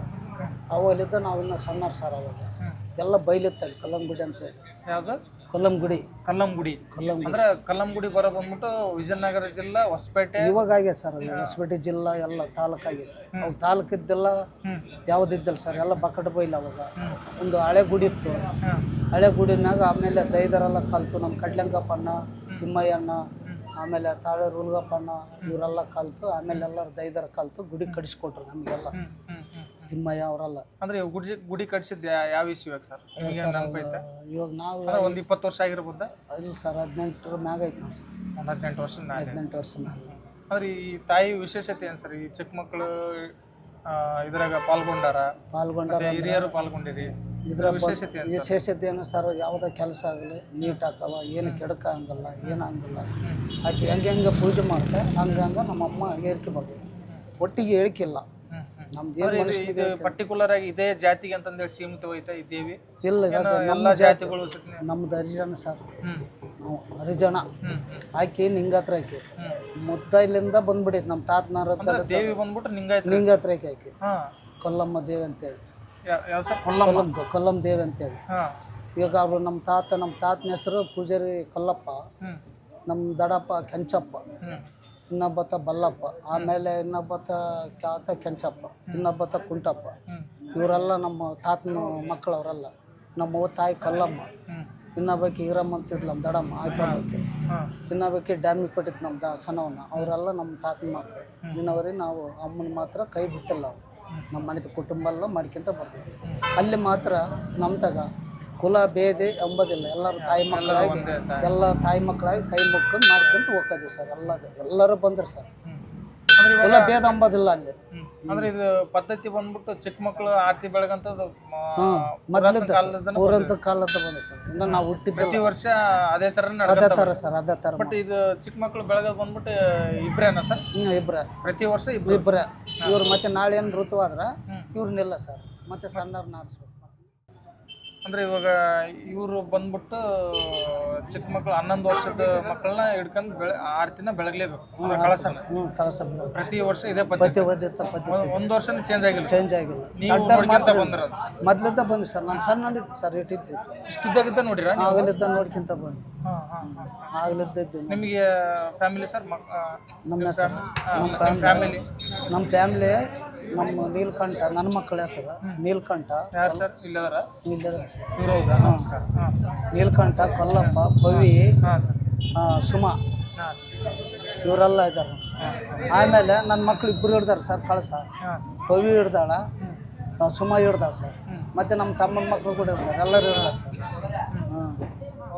ಅವಲ್ಲಿದ್ದ ನಾವು ಇನ್ನೂ ಸಣ್ಣ ಸರ್ ಅವಾಗ. ಎಲ್ಲ ಬೈಲಿತ್ತಲ್ಲಿ ಕಲ್ಲಂಗುಡಿ ಅಂತ ಹೇಳಿ. ಯಾವುದು ಕಲ್ಲಂಗುಡಿ. ಕಲ್ಲಂಗುಡಿ. ಕಲ್ಲಂಗುಡಿ. ಅಂದ್ರೆ ಕಲ್ಲಂಗುಡಿ ಬರೋ ಬಂದ್ಬಿಟ್ಟು ವಿಜಯನಗರ ಜಿಲ್ಲಾ ಹೊಸಪೇಟೆ. ಇವಾಗ ಆಗ್ಯದ ಸರ್ ಅದು ಹೊಸಪೇಟೆ ಜಿಲ್ಲಾ ಎಲ್ಲ ತಾಲೂಕು ಆಗಿದೆ ಅವು ತಾಲೂಕಿದ್ದೆಲ್ಲ. ಯಾವುದಿದ್ದಲ್ಲ ಸರ್ ಎಲ್ಲ ಬಕಟ್ ಬೈಲ್ ಅವಾಗ ಒಂದು ಹಳೆ ಗುಡಿ ಇತ್ತು ಹಳೆ ಗುಡಿನಾಗ ಆಮೇಲೆ ದೈದರೆಲ್ಲ ಕಲ್ತು ನಮ್ಮ ಕಡ್ಲಂಗಪ್ಪಣ್ಣ ತಿಮ್ಮಯ್ಯಣ್ಣ ಆಮೇಲೆ ತಾಳೆ ರೂಲ್ಗಪ್ಪಣ್ಣ ಇವರೆಲ್ಲ ಕಲ್ತು ಆಮೇಲೆ ಎಲ್ಲರೂ ದೈದರ ಕಲ್ತು ಗುಡಿ ಕಡಿಸ್ಕೊಟ್ರು ನಮಗೆಲ್ಲ. ತಿಮ್ಮಯ್ಯ ಅವರಲ್ಲ. ಅಂದ್ರೆ ಗುಡಿ ಗುಡಿ ಕಟ್ಸಿದ್ ಯಾವ ಯಾವ ಇವಾಗ ಸರ್? ಈಗ ನೆನಪೈತೆ? ಇವಾಗ ನಾವು ಅಂದ್ರೆ ಒಂದು ಇಪ್ಪತ್ತು ವರ್ಷ ಆಗಿರ್ಬೋದು? ಇಲ್ಲ ಸರ್ ಹದಿನೆಂಟರ ಮ್ಯಾಗ ಐತೆ ನಾವು ಸರ್. ಒಂದು ಹದಿನೆಂಟು ವರ್ಷ ಮ್ಯಾಲೆ ಹದಿನೆಂಟು ವರ್ಷ ಮ್ಯಾಗ. ಅಂದ್ರೆ ಈ ತಾಯಿ ವಿಶೇಷತೆ ಏನು ಸರ್? ಈ ಚಿಕ್ಕ ಮಕ್ಕಳು ಇದ್ರಾಗ ಪಾಲ್ಗೊಂಡಾರ? ಪಾಲ್ಗೊಂಡಾರ ಮತ್ತೆ ಹಿರಿಯರು ಪಾಲ್ಗೊಂಡಿರಿ? ಇದ್ರ ವಿಶೇಷತೆ ಏನು ಸರ್? ವಿಶೇಷತೆ ಏನು ಸರ್? ಯಾವುದೇ ಕೆಲಸ ಆಗಲಿ ನೀಟ್ ಹಾಕವ ಏನು ಕೆಡಕ ಹಂಗಲ್ಲ ಏನು ಹಂಗಲ್ಲ ಆಕೆ ಹೆಂಗೆ ಹೆಂಗೆ ಪೂಜೆ ಮಾಡ್ತೆ ಹಂಗೆ ಹಂಗೆ ನಮ್ಮ ಅಮ್ಮ ಏರಿಕೆ ಬರ್ತೀವಿ ಒಟ್ಟಿಗೆ ಹೇಳಿಕಿಲ್ಲ. ಇದು ಪರ್ಟಿಕ್ಯುಲರ್ ಆಗಿ ಇದೇ ಜಾತಿಗೆ ಅಂತಂದೇಳಿ ಹೇಳಿ ಈ ದೇವಿ ಇಲ್ಲ ಎಲ್ಲ ಜಾತಿಗಳು ನಮ್ದು ಹರಿಜನ ಸರ್. ನಾವು ಹರಿಜನ. ಹ್ಮ್ ಆಕೆ ನಿಂಗತ್ರ ಆಕೆ. ಇಲ್ಲಿಂದ ಬಂದ್ಬಿಡೈತೆ ನಮ್ಮ ತಾತನಾರ ದೇವಿ ಬಂದ್ಬಿಟ್ಟು ನಿಂಗಾಯ್ತು ನಿಂಗತ್ರ ಆಕೆ ಆಕೆ. ಕೊಲ್ಲಮ್ಮ ದೇವಿ ಅಂತೇಳಿ. ಕೊಲ್ಲಮ್ಮ. ಕೊಲ್ಲಂ ಕೊಲ್ಲಂ ದೇವಿ ಅಂತೇಳಿ. ಇವಾಗ ಅವರು ನಮ್ಮ ತಾತ ನಮ್ಮ ತಾತನ ಹೆಸರು ಪೂಜಾರಿ ಕೊಲ್ಲಪ್ಪ. ನಮ್ಮ ದಡಪ್ಪ ಕೆಂಚಪ್ಪ. ಹ್ಮ್ ಇನ್ನೊಬ್ಬತ್ತ ಬಲ್ಲಪ್ಪ, ಆಮೇಲೆ ಇನ್ನೊಬ್ಬತ್ತ ಕ್ಯಾತ ಕೆಂಚಪ್ಪ, ಇನ್ನೊಬ್ಬತ ಕುಂಟಪ್ಪ. ಇವರೆಲ್ಲ ನಮ್ಮ ತಾತನ ಮಕ್ಕಳವರೆಲ್ಲ. ನಮ್ಮ ತಾಯಿ ಕಲ್ಲಮ್ಮ ಇನ್ನೊಬ್ಬಕ್ಕೆ ಇನ್ನೊಬ್ಬಾಕಿ ಈರಮ್ಮ ಅಂತಿದ್ಲು ನಮ್ಮ ದಡಮ್ಮ ಆಕೆ ಇನ್ನೊಬ್ಬಕ್ಕೆ ಡ್ಯಾಮಿ ಕೊಟ್ಟಿತ್ತು ನಮ್ಮ ದ ಸಣ್ಣವನ್ನ ಅವರೆಲ್ಲ ನಮ್ಮ ತಾತನ ಮಕ್ಕಳು. ಇನ್ನವರಿಗೆ ನಾವು ಅಮ್ಮನ ಮಾತ್ರ ಕೈ ಬಿಟ್ಟಿಲ್ಲ ನಮ್ಮ ಮನೆದ ಕುಟುಂಬ ಎಲ್ಲ ಮಾಡ್ಕೊಂತ ಬರ್ತೀವಿ ಅಲ್ಲಿ ಮಾತ್ರ ನಮ್ಮ ತಗ ಕುಲ ಭೇದೆ ಎಂಬುದಿಲ್ಲ. ಎಲ್ಲರೂ ತಾಯಿ ಮಕ್ಕಳಾಗಿ ಎಲ್ಲ ತಾಯಿ ಮಕ್ಕಳಾಗಿ ಕೈ ಮುಕ್ಕೊಂಡು ಮಾಡ್ಕೊಂತ ಹೋಗ್ತೀವಿ ಸರ್. ಎಲ್ಲ ಎಲ್ಲರೂ ಬಂದ್ರು ಸರ್. ಕುಲ ಭೇದ ಎಂಬುದಿಲ್ಲ ಅಲ್ಲಿ. ಅಂದ್ರೆ ಇದು ಪದ್ಧತಿ ಬಂದ್ಬಿಟ್ಟು ಚಿಕ್ಕ ಮಕ್ಕಳು ಆರತಿ ಬೆಳಗಂತದ್ದು ಮೊದಲಿದ್ದ ಊರಂತ ಕಾಲದ ಬಂದ ಸರ್. ಇನ್ನು ನಾವು ಹುಟ್ಟಿದ ಪ್ರತಿ ವರ್ಷ ಅದೇ ತರ ಅದೇ ಥರ ಸರ್ ಅದೇ ಥರ ಬಟ್ ಇದು ಚಿಕ್ಕ ಮಕ್ಕಳು ಬೆಳಗೋದು ಬಂದ್ಬಿಟ್ಟು ಇಬ್ರೇನ ಸರ್? ಹ್ಞೂ ಇಬ್ರ. ಪ್ರತಿ ವರ್ಷ ಇಬ್ರು. ಇಬ್ಬರ ಇವ್ರು ಮತ್ತೆ ನಾಳೆ ಏನು ಋತುವಾದ್ರ ಇವ್ರನ್ನೆಲ್ಲ ಸರ್. ಮತ್ತೆ ಸಣ್ಣವ್ರನ್ನ ಆರಿಸ್ಬೇಕು. ಅಂದ್ರೆ ಇವಾಗ ಇವರು ಬಂದ್ಬಿಟ್ಟು ಚಿಕ್ಕ ಮಕ್ಕಳು ಹನ್ನೊಂದು ವರ್ಷದ ಮಕ್ಕಳನ್ನ ಹಿಡ್ಕೊಂಡು ಬೆಳೆ ದಿನ ಬೆಳಗ್ಲೇಬೇಕು. ಕಳಸನ. ಕಳಸ ಪ್ರತಿ ವರ್ಷ ಇದೇ ಪದ್ಧತಿ. ಪದ್ಧತಿ ಒಂದು ವರ್ಷನೂ ಚೇಂಜ್ ಆಗಿಲ್ಲ. ಚೇಂಜ್ ಆಗಿಲ್ಲ. ನೀವು ನೋಡ್ಕೊಂತ ಬಂದಿರೋದು. ಮೊದ್ಲಿದ್ದ ಬಂದು ಸರ್. ನಾನು ನಂಡಿದ್ದು ಸರ್ ಇಟ್ಟಿದ್ದೆ ಇಷ್ಟಿದ್ದಾಗಿದ್ದ ನೋಡಿರ ಆಗಲಿದ್ದ ನೋಡ್ಕೊಂತ ಬಂದು ಆಗ್ಲಿದ್ದದ್ದು ನಿಮಗೆ ಫ್ಯಾಮಿಲಿ ಸರ್ ಮಕ್ ನಮ್ಮ ಹೆಸರು? ನಮ್ಮ ಫ್ಯಾಮಿಲಿ ನಮ್ಮ ಫ್ಯಾಮ್ಲಿ ನಮ್ಮ ನೀಲ್ಕಂಠ ನನ್ನ ಮಕ್ಕಳ ಹೆಸರು ನೀಲ್ಕಂಠ. ಯಾರು ಸರ್? ಇಲ್ಲದಾರ ಇಲ್ಲದ ಸರ್. ಇವ್ರು ಹೌದಾ? ನಮಸ್ಕಾರ. ಹಾಂ. ನೀಲ್ಕಂಠ ಕೊಲ್ಲಪ್ಪ ಪವಿ ಹಾಂ ಸರ್. ಸುಮ. ಹಾಂ ಇವರೆಲ್ಲ ಇದ್ದಾರೆ. ಆಮೇಲೆ ನನ್ನ ಮಕ್ಳು ಇಬ್ಬರು ಹಿಡ್ದಾರೆ ಸರ್ ಕಳಸ. ಭವಿ ಪವಿ ಹಿಡ್ದಾಳ ಸುಮ ಹಿಡ್ದಾಳ ಸರ್. ಮತ್ತೆ ನಮ್ಮ ತಮ್ಮನ ಮಕ್ಕಳು ಕೂಡ ಇರ್ತಾರೆ ಎಲ್ಲರೂ ಹಿಡ್ದಾರೆ ಸರ್. ಹಾಂ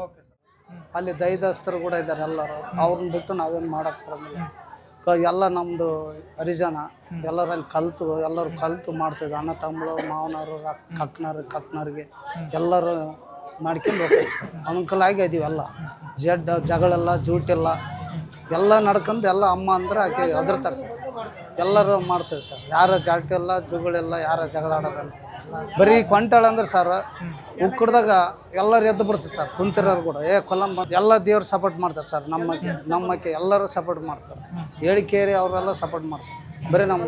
ಓಕೆ ಸರ್. ಹ್ಞೂ ಅಲ್ಲಿ ದೈದಸ್ತರು ಕೂಡ ಇದ್ದಾರೆ ಎಲ್ಲರೂ. ಅವ್ರನ್ನ ಬಿಟ್ಟು ನಾವೇನು ಮಾಡೋಕ್ಕೆ ಬರೋಂಗಿಲ್ಲ ಕ- ಎಲ್ಲ ನಮ್ಮದು ಹರಿಜನ ಎಲ್ಲರೂ ಅಲ್ಲಿ ಕಲ್ತು ಎಲ್ಲರೂ ಕಲ್ತು ಮಾಡ್ತಿದ್ವಿ ಅಣ್ಣ ತಮ್ಮಳು ಮಾವನವರು ಕಕ್ಕನರು ಕಕ್ಕನವ್ರಿಗೆ ಎಲ್ಲರೂ ಮಾಡ್ಕೊಂಡು ಹೋಗ್ತೀವಿ ಅನುಕೂಲ ಆಗಿ ಇದೀವಿ ಎಲ್ಲ. ಜಡ್ ಜಗಳೆಲ್ಲ ಜೂಟಿಲ್ಲ. ಎಲ್ಲ ನಡ್ಕೊಂಡು ಎಲ್ಲ ಅಮ್ಮ ಅಂದ್ರೆ ಆಕೆ ಅದ್ರತಾರೆ ಸರ್. ಎಲ್ಲರೂ ಮಾಡ್ತೇವೆ ಸರ್. ಯಾರ ಜಾಟಿಲ್ಲ ಜುಗಳಿಲ್ಲ ಯಾರ ಜಗಳ ಆಡೋದಲ್ಲ ಬರೀ ಕೊಂಟಾಳ ಅಂದ್ರೆ ಸರ್. ಉಕ್ಕಡ್ದಾಗ ಎಲ್ಲರೂ ಎದ್ದು ಬಿಡ್ತಾರೆ ಸರ್. ಕುಂತಿರೋರು ಕೂಡ. ಏ ಕೊಲ್ಲಂಬ ಎಲ್ಲ ದೇವ್ರು ಸಪೋರ್ಟ್ ಮಾಡ್ತಾರೆ ಸರ್. ನಮ್ಮಕ್ಕೆ ನಮ್ಮಕ್ಕೆ ಎಲ್ಲರೂ ಸಪೋರ್ಟ್ ಮಾಡ್ತಾರೆ. ಹೇಳಿಕೇರಿ ಅವರೆಲ್ಲ ಸಪೋರ್ಟ್ ಮಾಡ್ತಾರೆ. ಬರೀ ನಮ್ಮ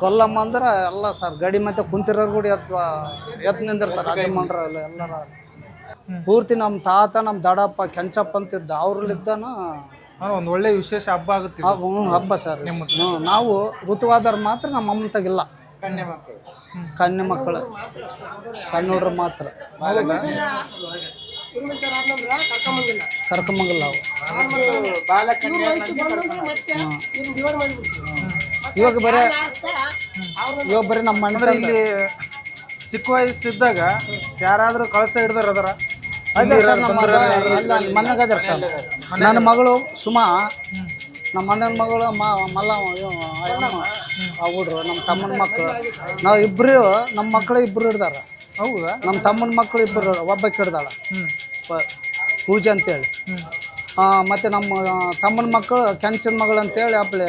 ಕೊಲ್ಲಮ್ಮ ಅಂದ್ರೆ ಎಲ್ಲ ಸರ್. ಗಡಿ ಮತ್ತೆ ಕುಂತಿರೋರು ಕೂಡ ಎದ್ದು ಎತ್ತು ನಿಂದಿರ್ತಾರೆ. ರಾಜಮಂಡ್ರ ಎಲ್ಲ ಎಲ್ಲರ ಪೂರ್ತಿ ನಮ್ಮ ತಾತ ನಮ್ಮ ದಡಪ್ಪ ಕೆಂಚಪ್ಪ ಅಂತಿದ್ದ ಅವ್ರಲ್ಲಿದ್ದಾನ ಒಂದು ಒಳ್ಳೆ ವಿಶೇಷ ಹಬ್ಬ ಆಗುತ್ತೆ ಹಬ್ಬ ಸರ್. ನಾವು ಋತುವಾದವ್ರು ಮಾತ್ರ ನಮ್ಮ ಅಮ್ಮನ ತಗಿಲ್ಲ ಕನ್ಯೆ ಮಕ್ಕಳು. ಸಣ್ಣ ಹುಡ್ರು ಮಾತ್ರ. ಕರ್ಕೊಂಬಂಗಿಲ್ಲ ಅವು ಇವಾಗ ಬರೀ ಇವಾಗ ಬರೀ ನಮ್ಮ ಅಂದ್ರೆ ಇಲ್ಲಿ ಚಿಕ್ಕ ವಯಸ್ಸಿದ್ದಾಗ ಯಾರಾದರೂ ಕಳಸ ಹಿಡ್ದಾರ ಅದರ? ಮನೆಗೆ ಅದಾರ ಸರ್ ನನ್ನ ಮಗಳು ಸುಮಾ ನಮ್ಮ ಅಣ್ಣನ ಮಗಳು ಮ ಮಲ್ಲ ಆ ಹುಡ್ರು ನಮ್ಮ ತಮ್ಮನ ಮಕ್ಕಳು ನಾವು ಇಬ್ಬರು ನಮ್ಮ ಮಕ್ಕಳು ಇಬ್ಬರು ಹಿಡ್ದಾರ. ಹೌದಾ? ನಮ್ಮ ತಮ್ಮನ ಮಕ್ಕಳು ಇಬ್ಬರು ಒಬ್ಬಕ್ಕೆ ಹಿಡ್ದಾಳ. ಹ್ಮ್. ಪ- ಪೂಜೆ ಅಂತೇಳಿ. ಆ, ಮತ್ತೆ ನಮ್ಮ ತಮ್ಮನ ಮಕ್ಕಳು ಕೆಂಚನ ಮಗಳು ಅಂತೇಳಿ ಅಪ್ಲೆ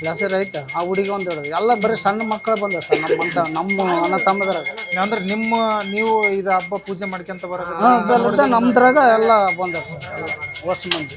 ಪ್ಲಾಸರ್ ಹೆಸರು ಐತೆ. ಆ ಹುಡುಗಿ ಒಂದು ಹಿಡಿದು ಎಲ್ಲ ಬರೀ ಸಣ್ಣ ಮಕ್ಕಳು ಬಂದ ಸರ್ ನಮ್ಮ ಅಂತ ನಮ್ಮ ಅಣ್ಣ ತಮ್ಮದ್ರಾಗ. ಅಂದ್ರೆ ನಿಮ್ಮ ನೀವು ಇದು ಹಬ್ಬ ಪೂಜೆ ಮಾಡ್ಕೊಂತ ಬರೋದು? ನಮ್ದ್ರಾಗ ಎಲ್ಲ ಬಂದ ಸರ್ ಎಲ್ಲ ಹೊಸ ಮಂದಿ.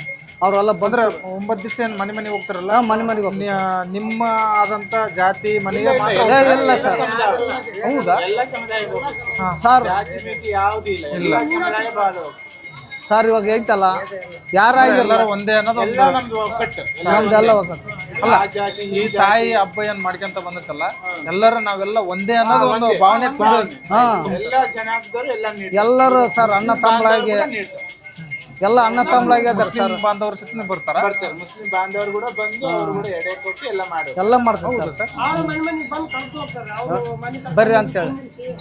ಅವರೆಲ್ಲ ಬಂದ್ರೆ ಒಂಬತ್ತು ದಿವಸ ಏನು ಮನೆ ಮನೆಗೆ ಹೋಗ್ತಾರಲ್ಲ? ಮನೆ ಮನೆಗೆ ನಿಮ್ಮ ಆದಂತ ಜಾತಿ ಮನೆಗೆ ಮಾತ್ರ ಏ, ಇಲ್ಲ ಸರ್ ಹೌದಾ? ಸರ್. ಇಲ್ಲ. ಸರ್ ಇವಾಗ ಐತಲ್ಲ ಯಾರಾಗಿಲ್ಲ ಎಲ್ಲರೂ ಒಂದೇ ಅನ್ನೋದು ಒಂದು ನಮ್ದೆಲ್ಲ ಹೋಗುತ್ತೆ ಅಲ್ಲ ಈ ತಾಯಿ ಹಬ್ಬ ಏನ್ ಮಾಡ್ಕೊಂತ ಬಂದತ್ತಲ್ಲ ಎಲ್ಲರೂ ನಾವೆಲ್ಲ ಒಂದೇ ಅನ್ನೋದು ಒಂದು ಭಾವನೆ ತುಂಬ- ಹಾ. ಎಲ್ಲರೂ ಸರ್ ಅಣ್ಣ ತಮ್ಮಳಾಗಿ ಎಲ್ಲ ಅಣ್ಣ ತಮ್ಮ ಅದಾರ ಸರ್. ಮುಸ್ಲಿಂ ಬಾಂಧವರು ಸತ್ನ ಬರ್ತಾರ? ಮುಸ್ಲಿಂ ಬಾಂಧವರು ಕೂಡ ಬಂದು ಅವರು ಕೂಡ ಎಡೆ ಕೊಟ್ಟು ಎಲ್ಲ ಮಾಡಿ ಎಲ್ಲ ಮಾಡ್ತಾರೆ ಸರ್. ಬರ್ರಿ ಅಂತೇಳಿ.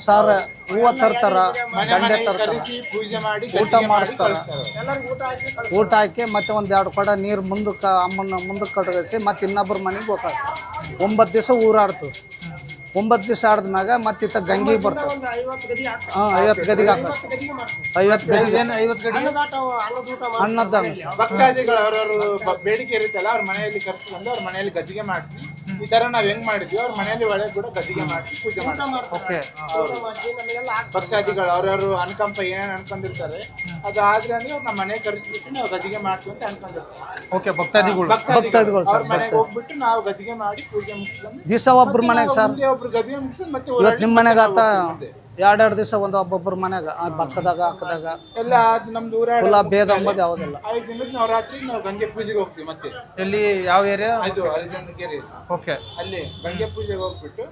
ಸರ್ ಹೂವ ತರ್ತಾರ ಗಂಡೆ ತರ್ತಾರ. ಪೂಜೆ ಮಾಡಿ ಊಟ ಮಾಡಿಸ್ತಾರ. ಊಟ ಹಾಕಿ ಮತ್ತೆ ಒಂದ್ ಎರಡು ಕೊಡ ನೀರು ಮುಂದಕ್ಕೆ ಅಮ್ಮನ ಮುಂದಕ್ಕೆ ಕಟ್ಟಿ ಮತ್ತೆ ಇನ್ನೊಬ್ಬರ ಮನೆಗೆ ಹೋಗ್ತಾರೆ. ಒಂಬತ್ತು ದಿವಸ ಊರಾಡ್ತು. ಒಂಬತ್ತು ದಿವಸ ಆಡಿದ್ಮ್ಯಾಗ ಮತ್ತೆ ಇತ್ತ ಗಂಗಿ ಬರ್ತದೆ. ಹಾಂ ಐವತ್ತು ಗದಿಗೆ ಹಾಕ ಐವತ್ತು ಗದಿಗೆ ಏನ್ ಐವತ್ತು ಗಡಿ? ಅನ್ನದ ಭಕ್ತಾದಿಗಳು ಅವ್ರವ್ರ ಬೇಡಿಕೆ ಇರುತ್ತಲ್ಲ ಅವ್ರ ಮನೆಯಲ್ಲಿ ಕರ್ಸ್ಕೊಂಡು ಅವ್ರ ಮನೆಯಲ್ಲಿ ಗದ್ದಿಗೆ ಮಾಡಿಸಿ ಈ ತರ ನಾವ್ ಹೆಂಗ್ ಮಾಡಿದ್ವಿ ಅವ್ರ ಮನೆಯಲ್ಲಿ ಒಳಗೆ ಕೂಡ ಗದ್ದಿಗೆ ಮಾಡಿ ಪೂಜೆ ಮಾಡ್ತಾರೆ. ಓಕೆ ಭಕ್ತಾದಿಗಳು ಅವ್ರವ್ರು ಅನುಕಂಪ ಏನೇನ್ ಅನ್ಕೊಂಡಿರ್ತಾರೆ ಅದಾದ್ರೆ ಅಂದ್ರೆ ಅವ್ರು ನಮ್ಮ ಮನೆ ಕರೆಸ್ಬಿಟ್ಟು ನಾವು ಗದ್ದಿಗೆ ಮಾಡ್ತೀವಿ ಅಂತ ಅನ್ಕೊಂಡಿರ್ತಾರೆ. ಓಕೆ ಭಕ್ತಾದಿಗಳು. ಭಕ್ತಾದಿಗಳು. ಅವ್ರ ಮನೆಗೆ ಹೋಗ್ಬಿಟ್ಟು ನಾವು ಗದ್ದಿಗೆ ಮಾಡಿ ಪೂಜೆ ಮುಗಿಸ್ಕೊಂಡು ದಿವಸ ಒಬ್ರ ಮನೆಗೆ ಸರ್. ಒಬ್ರು ಗದ್ದಿಗೆ ಮುಗಿಸಿ ಮತ್ತೆ ಇವತ್ತು ನಿಮ್ಮ ಮನೆಗೆ ಆತ ಎರಡೆರಡು ದಿವಸ ಒಂದು ಒಬ್ಬೊಬ್ಬರ ಮನ್ಯಾಗ ಆ ಬಕ್ಕದಾಗ ಹಾಕದಾಗ. ಎಲ್ಲ ಅದ್ ನಮ್ದು ಊರಾಡ ಕುಲ ಭೇದ ಅಂಬೋದು ಯಾವುದಿಲ್ಲ. ಐದು ದಿನದ ನವರಾತ್ರಿ ನಾವು ಗಂಗೆ ಪೂಜೆಗೆ ಹೋಗ್ತೀವಿ ಮತ್ತೆ. ಎಲ್ಲಿ ಯಾವ ಏರಿಯಾ ಅದು ಹರಿಜನಕೆರೆ ಓಕೆ ಅಲ್ಲಿ ಗಂಗೆ ಪೂಜೆಗೆ ಹೋಗ್ಬಿಟ್ಟು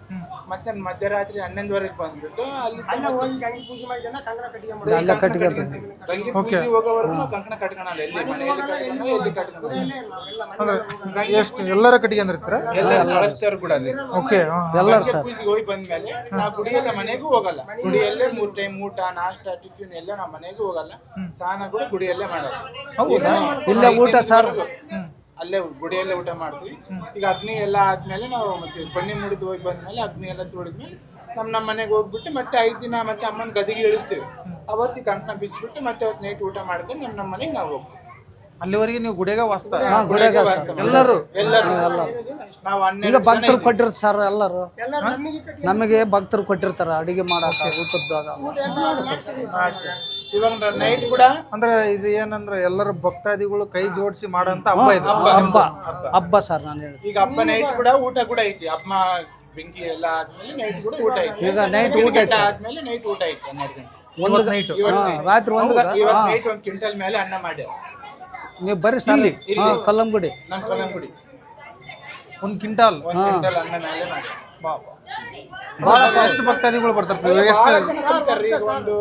ಮತ್ತೆ ಮಧ್ಯರಾತ್ರಿ ಹನ್ನೊಂದುವರೆಗೆ ಬಂದ್ಬಿಟ್ಟು ಅಲ್ಲಿ ಅಲ್ಲೇ ಕಟ್ಟಿಗೆ ಗಂಗೆ ಪೂಜೆ ಹೋಗೋವರೆಗೂ ನಾವು ಕಂಕಣ ಕಟ್ಕೊಳಲ್ಲ ಎಲ್ಲಿ ಮನೆಯಲ್ಲಿ ಎಲ್ಲಿ ಕಟ್ಕೊಳಲ್ಲ. ಅಂದ್ರೆ ಎಷ್ಟು ಎಲ್ಲರ ಕಟ್ಟಿಗೆ ಅಂದಿರ್ತೀರ ಎಲ್ಲ ಕಳಿಸ್ತಾರೆ ಕೂಡ ಅಲ್ಲಿ. ಓಕೆ ಎಲ್ಲರೂ ಗಂಗೆ ಸರ್. ಪೂಜೆಗೆ ಹೋಗಿ ಬಂದ್ಮೇಲೆ ನಾವು ಗುಡಿಯಲ್ಲ ಮನೆಗೂ ಹೋಗಲ್ಲ. ಗುಡಿಯಲ್ಲೇ ಮೂರ್ ಟೈಮ್ ಊಟ ನಾಷ್ಟ ಟಿಫಿನ್ ಎಲ್ಲ ನಮ್ಮ ಮನೆಗೂ ಹೋಗಲ್ಲ. ಸ್ನಾನ ಕೂಡ ಗುಡಿಯಲ್ಲೇ ಮಾಡೋದು. ಇಲ್ಲೇ ಊಟ ಸರ್ ಅಲ್ಲೇ ಗುಡಿಯಲ್ಲೇ ಊಟ ಮಾಡ್ತೀವಿ. ಈಗ ಅಗ್ನಿ ಎಲ್ಲ ಆದ್ಮೇಲೆ ನಾವು ಮತ್ತೆ ಬನ್ನಿ ಮುಡಿದು ಹೋಗಿ ಬಂದ್ಮೇಲೆ ಅಗ್ನಿ ಎಲ್ಲ ತೋಡಿದ್ಮೇಲೆ ನಮ್ ನಮ್ಮ ಮನೆಗೆ ಹೋಗ್ಬಿಟ್ಟು ಮತ್ತೆ ಐದ್ ದಿನ ಮತ್ತೆ ಅಮ್ಮನ ಗದಿಗೆ ಇಳಿಸ್ತೀವಿ. ಅವತ್ತಿ ಕಂಕಣ ಬಿಸಿಬಿಟ್ಟು ಮತ್ತೆ ಅವತ್ತು ನೈಟ್ ಊಟ ಮಾಡ್ಕೊಂಡು ನಮ್ಮ ನಮ್ಮ ಮನೆಗೆ ನಾವು ಹೋಗ್ತೀವಿ. ಅಲ್ಲಿವರೆಗೆ ನೀವು ಗುಡಿಯಾಗ ವಾಸ್ತ. ಹಾ ಗುಡಿಯಾಗ ಸರ್ ಎಲ್ಲರೂ. ಎಲ್ಲರೂ. ನಾವು ಈಗ ಭಕ್ತರು ಕೊಟ್ಟಿರ್ತಾರೆ ಸರ್ ಎಲ್ಲರೂ. ನಮಗೆ ಭಕ್ತರು ಕೊಟ್ಟಿರ್ತಾರ ಅಡಿಗೆ ಮಾಡಾಕ ಊಟದ್ದು ಅದೆಲ್ಲ ಇವಾಗ ನೈಟ್ ಕೂಡ ಅಂದ್ರೆ ಇದು ಏನಂದ್ರೆ ಎಲ್ಲರ ಭಕ್ತಾದಿಗಳು ಕೈ ಜೋಡಿಸಿ ಮಾಡಂತ ಹಬ್ಬ ಇದು. ಹಬ್ಬ ಹಬ್ಬ ಸರ್ ನಾನು ಹೇಳಿ ಈಗ ಹಬ್ಬ ನೈಟ್ ಕೂಡ ಊಟ ಕೂಡ ಐತಿ. ಹಬ್ಬ ಬೆಂಕಿ ಎಲ್ಲ ಆದ್ಮೇಲೆ ನೈಟ್ ಕೂಡ ಊಟ ಐತಿ. ಈಗ ನೈಟ್ ಊಟ ಐತಿ ಆದ್ಮೇಲೆ ನೈಟ್ ಊಟ ಐತಿ ಹನ್ನೆರಡು ಗಂಟೆ. ಒಂದು ನೈಟ್ ರಾತ್ರಿ ಒಂದು ಇವತ್ತು ನೈಟ್ ಒಂದ್ ಕ್ವಿಂಟಲ್ ಮೇಲೆ ಅನ್ನ ಮಾಡ್ಯಾರ. ನೀವು ಬರ್ರಿ ಸರ್ ಹಾ ಕಲ್ಲಂಗುಡಿ. ಒಂದ್ ಕ್ವಿಂಟಾಲ್. ಒಂದ್ ಕ್ವಿಂಟಲ್ ಅನ್ನ ಮೇಲೆ ಮಾಡ್ಯಾರ ಬಹಳ ಎಷ್ಟು ಭಕ್ತಾದಿಗಳು ಬರ್ತಾರೆ ಸರ್ ಇವಾಗ ಎಷ್ಟು ಬಹಳ ಜನ ಕಲಿತಾರ್ರಿ, ಈಗ ಒಂದು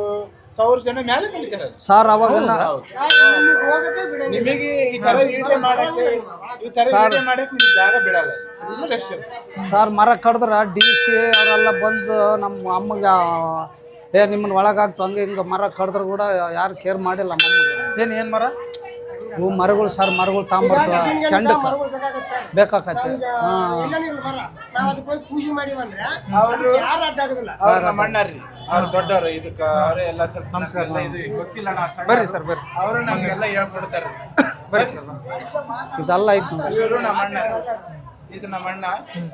ಸಾವಿರ ಜನ ಮೇಲೆ ಕಲಿತಾರೆ ಸರ್ ಅವಾಗೆಲ್ಲ ನಿಮಗೆ ಈ ತರ ವಿಡಿಯೋ ಮಾಡಕ್ಕೆ ಈ ತರ ವಿಡಿಯೋ ಮಾಡಕ್ಕೆ ನಿಮ್ಗೆ ಜಾಗ ಬಿಡಲ್ಲ. ಫುಲ್ ರಶ್ ಸರ್ ಮರ ಕಡ್ದ್ರ ಡಿ ಸಿ ಅವರೆಲ್ಲ ಬಂದು ನಮ್ಮ ಅಮ್ಮಗೆ ಏ ನಿಮ್ಮನ್ನ ಒಳಗಾಗ್ತು ಹಂಗೆ ಹಿಂಗೆ ಮರ ಕಡ್ದ್ರು ಕೂಡ ಯಾರು ಕೇರ್ ಮಾಡಿಲ್ಲ ನಮಗೆ. ಏನು ಏನು ಮರ? ಹೂ ಮರಗಳು ಸರ್ ಮರಗಳು ತಾಂಬರ್ತಾವ ಕೆಂಡಕ್ಕೆ ಬೇಕಾಗತ್ತೆ ಹಾಂ. ಅವರು ಅವ್ರು ನಮ್ಮ ಅಣ್ಣರ್ರಿ. ಅವ್ರು ದೊಡ್ಡವರು. ಇದಕ್ಕ ಅವರೇ ಎಲ್ಲ ಸ್ವಲ್ಪ ನಮ್ಗೆಲ್ಲ ಇದು ಗೊತ್ತಿಲ್ಲ ನಾ ಸಣ್ಣ ಬರ್ರಿ ಸರ್ ಬರ್ರಿ. ಅವರು ನಮ್ಗೆಲ್ಲ ಹೇಳ್ಕೊಡ್ತಾರೆ. ಬರ್ರಿ ಸರ್. ಇದೆಲ್ಲ ಐತಿ ಇವರು ನಮ್ಮ ಅಣ್ಣ. ಇದು ನಮ್ಮ ಅಣ್ಣ.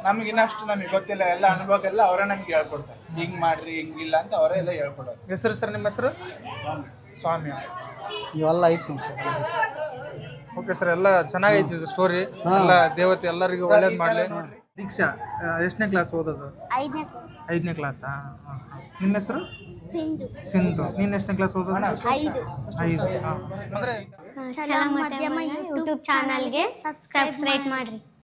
ನಮ್ಗೆ ಇನ್ನಷ್ಟು ನಮಗೆ ಗೊತ್ತಿಲ್ಲ. ಎಲ್ಲ ಅನುಭವಕ್ಕೆಲ್ಲ ಅವರೇ ನಮ್ಗೆ ಹೇಳ್ಕೊಡ್ತಾರೆ. ಹಿಂಗ್ ಮಾಡ್ರಿ ಹಿಂಗಿಲ್ಲ ಅಂತ ಅವರೇ ಎಲ್ಲ ಹೇಳ್ಕೊಡೋದು. ಹೆಸರು ಸರ್ ನಿಮ್ಮ ಹೆಸರು? ಸ್ವಾಮಿ. ಇವೆಲ್ಲ ಐತಿ ಸರ್. ಓಕೆ ಸರ್ ಎಲ್ಲ ಚೆನ್ನಾಗೈತಿ ಇದು ಸ್ಟೋರಿ ಎಲ್ಲ ದೇವತೆ ಎಲ್ಲರಿಗೂ ಒಳ್ಳೇದು ಮಾಡಲಿ. ದೀಕ್ಷಾ ಎಷ್ಟನೇ ಕ್ಲಾಸ್ ಓದೋದು? ಐದನೇ ಐದನೇ ಕ್ಲಾಸಾ ನಿಮ್ಮ ಹೆಸರು? ಸಿಂಧು. ಸಿಂಧು. ನೀನು ಎಷ್ಟನೇ ಕ್ಲಾಸ್ ಓದೋದು? ಐದು. ಐದು. ಹಾಂ. ಅಂದರೆ ಯೂಟ್ಯೂಬ್ ಚಾನಲ್ಗೆ ಸಬ್ಸ್ಕ್ರೈಬ್ ಮಾಡ್ರಿ.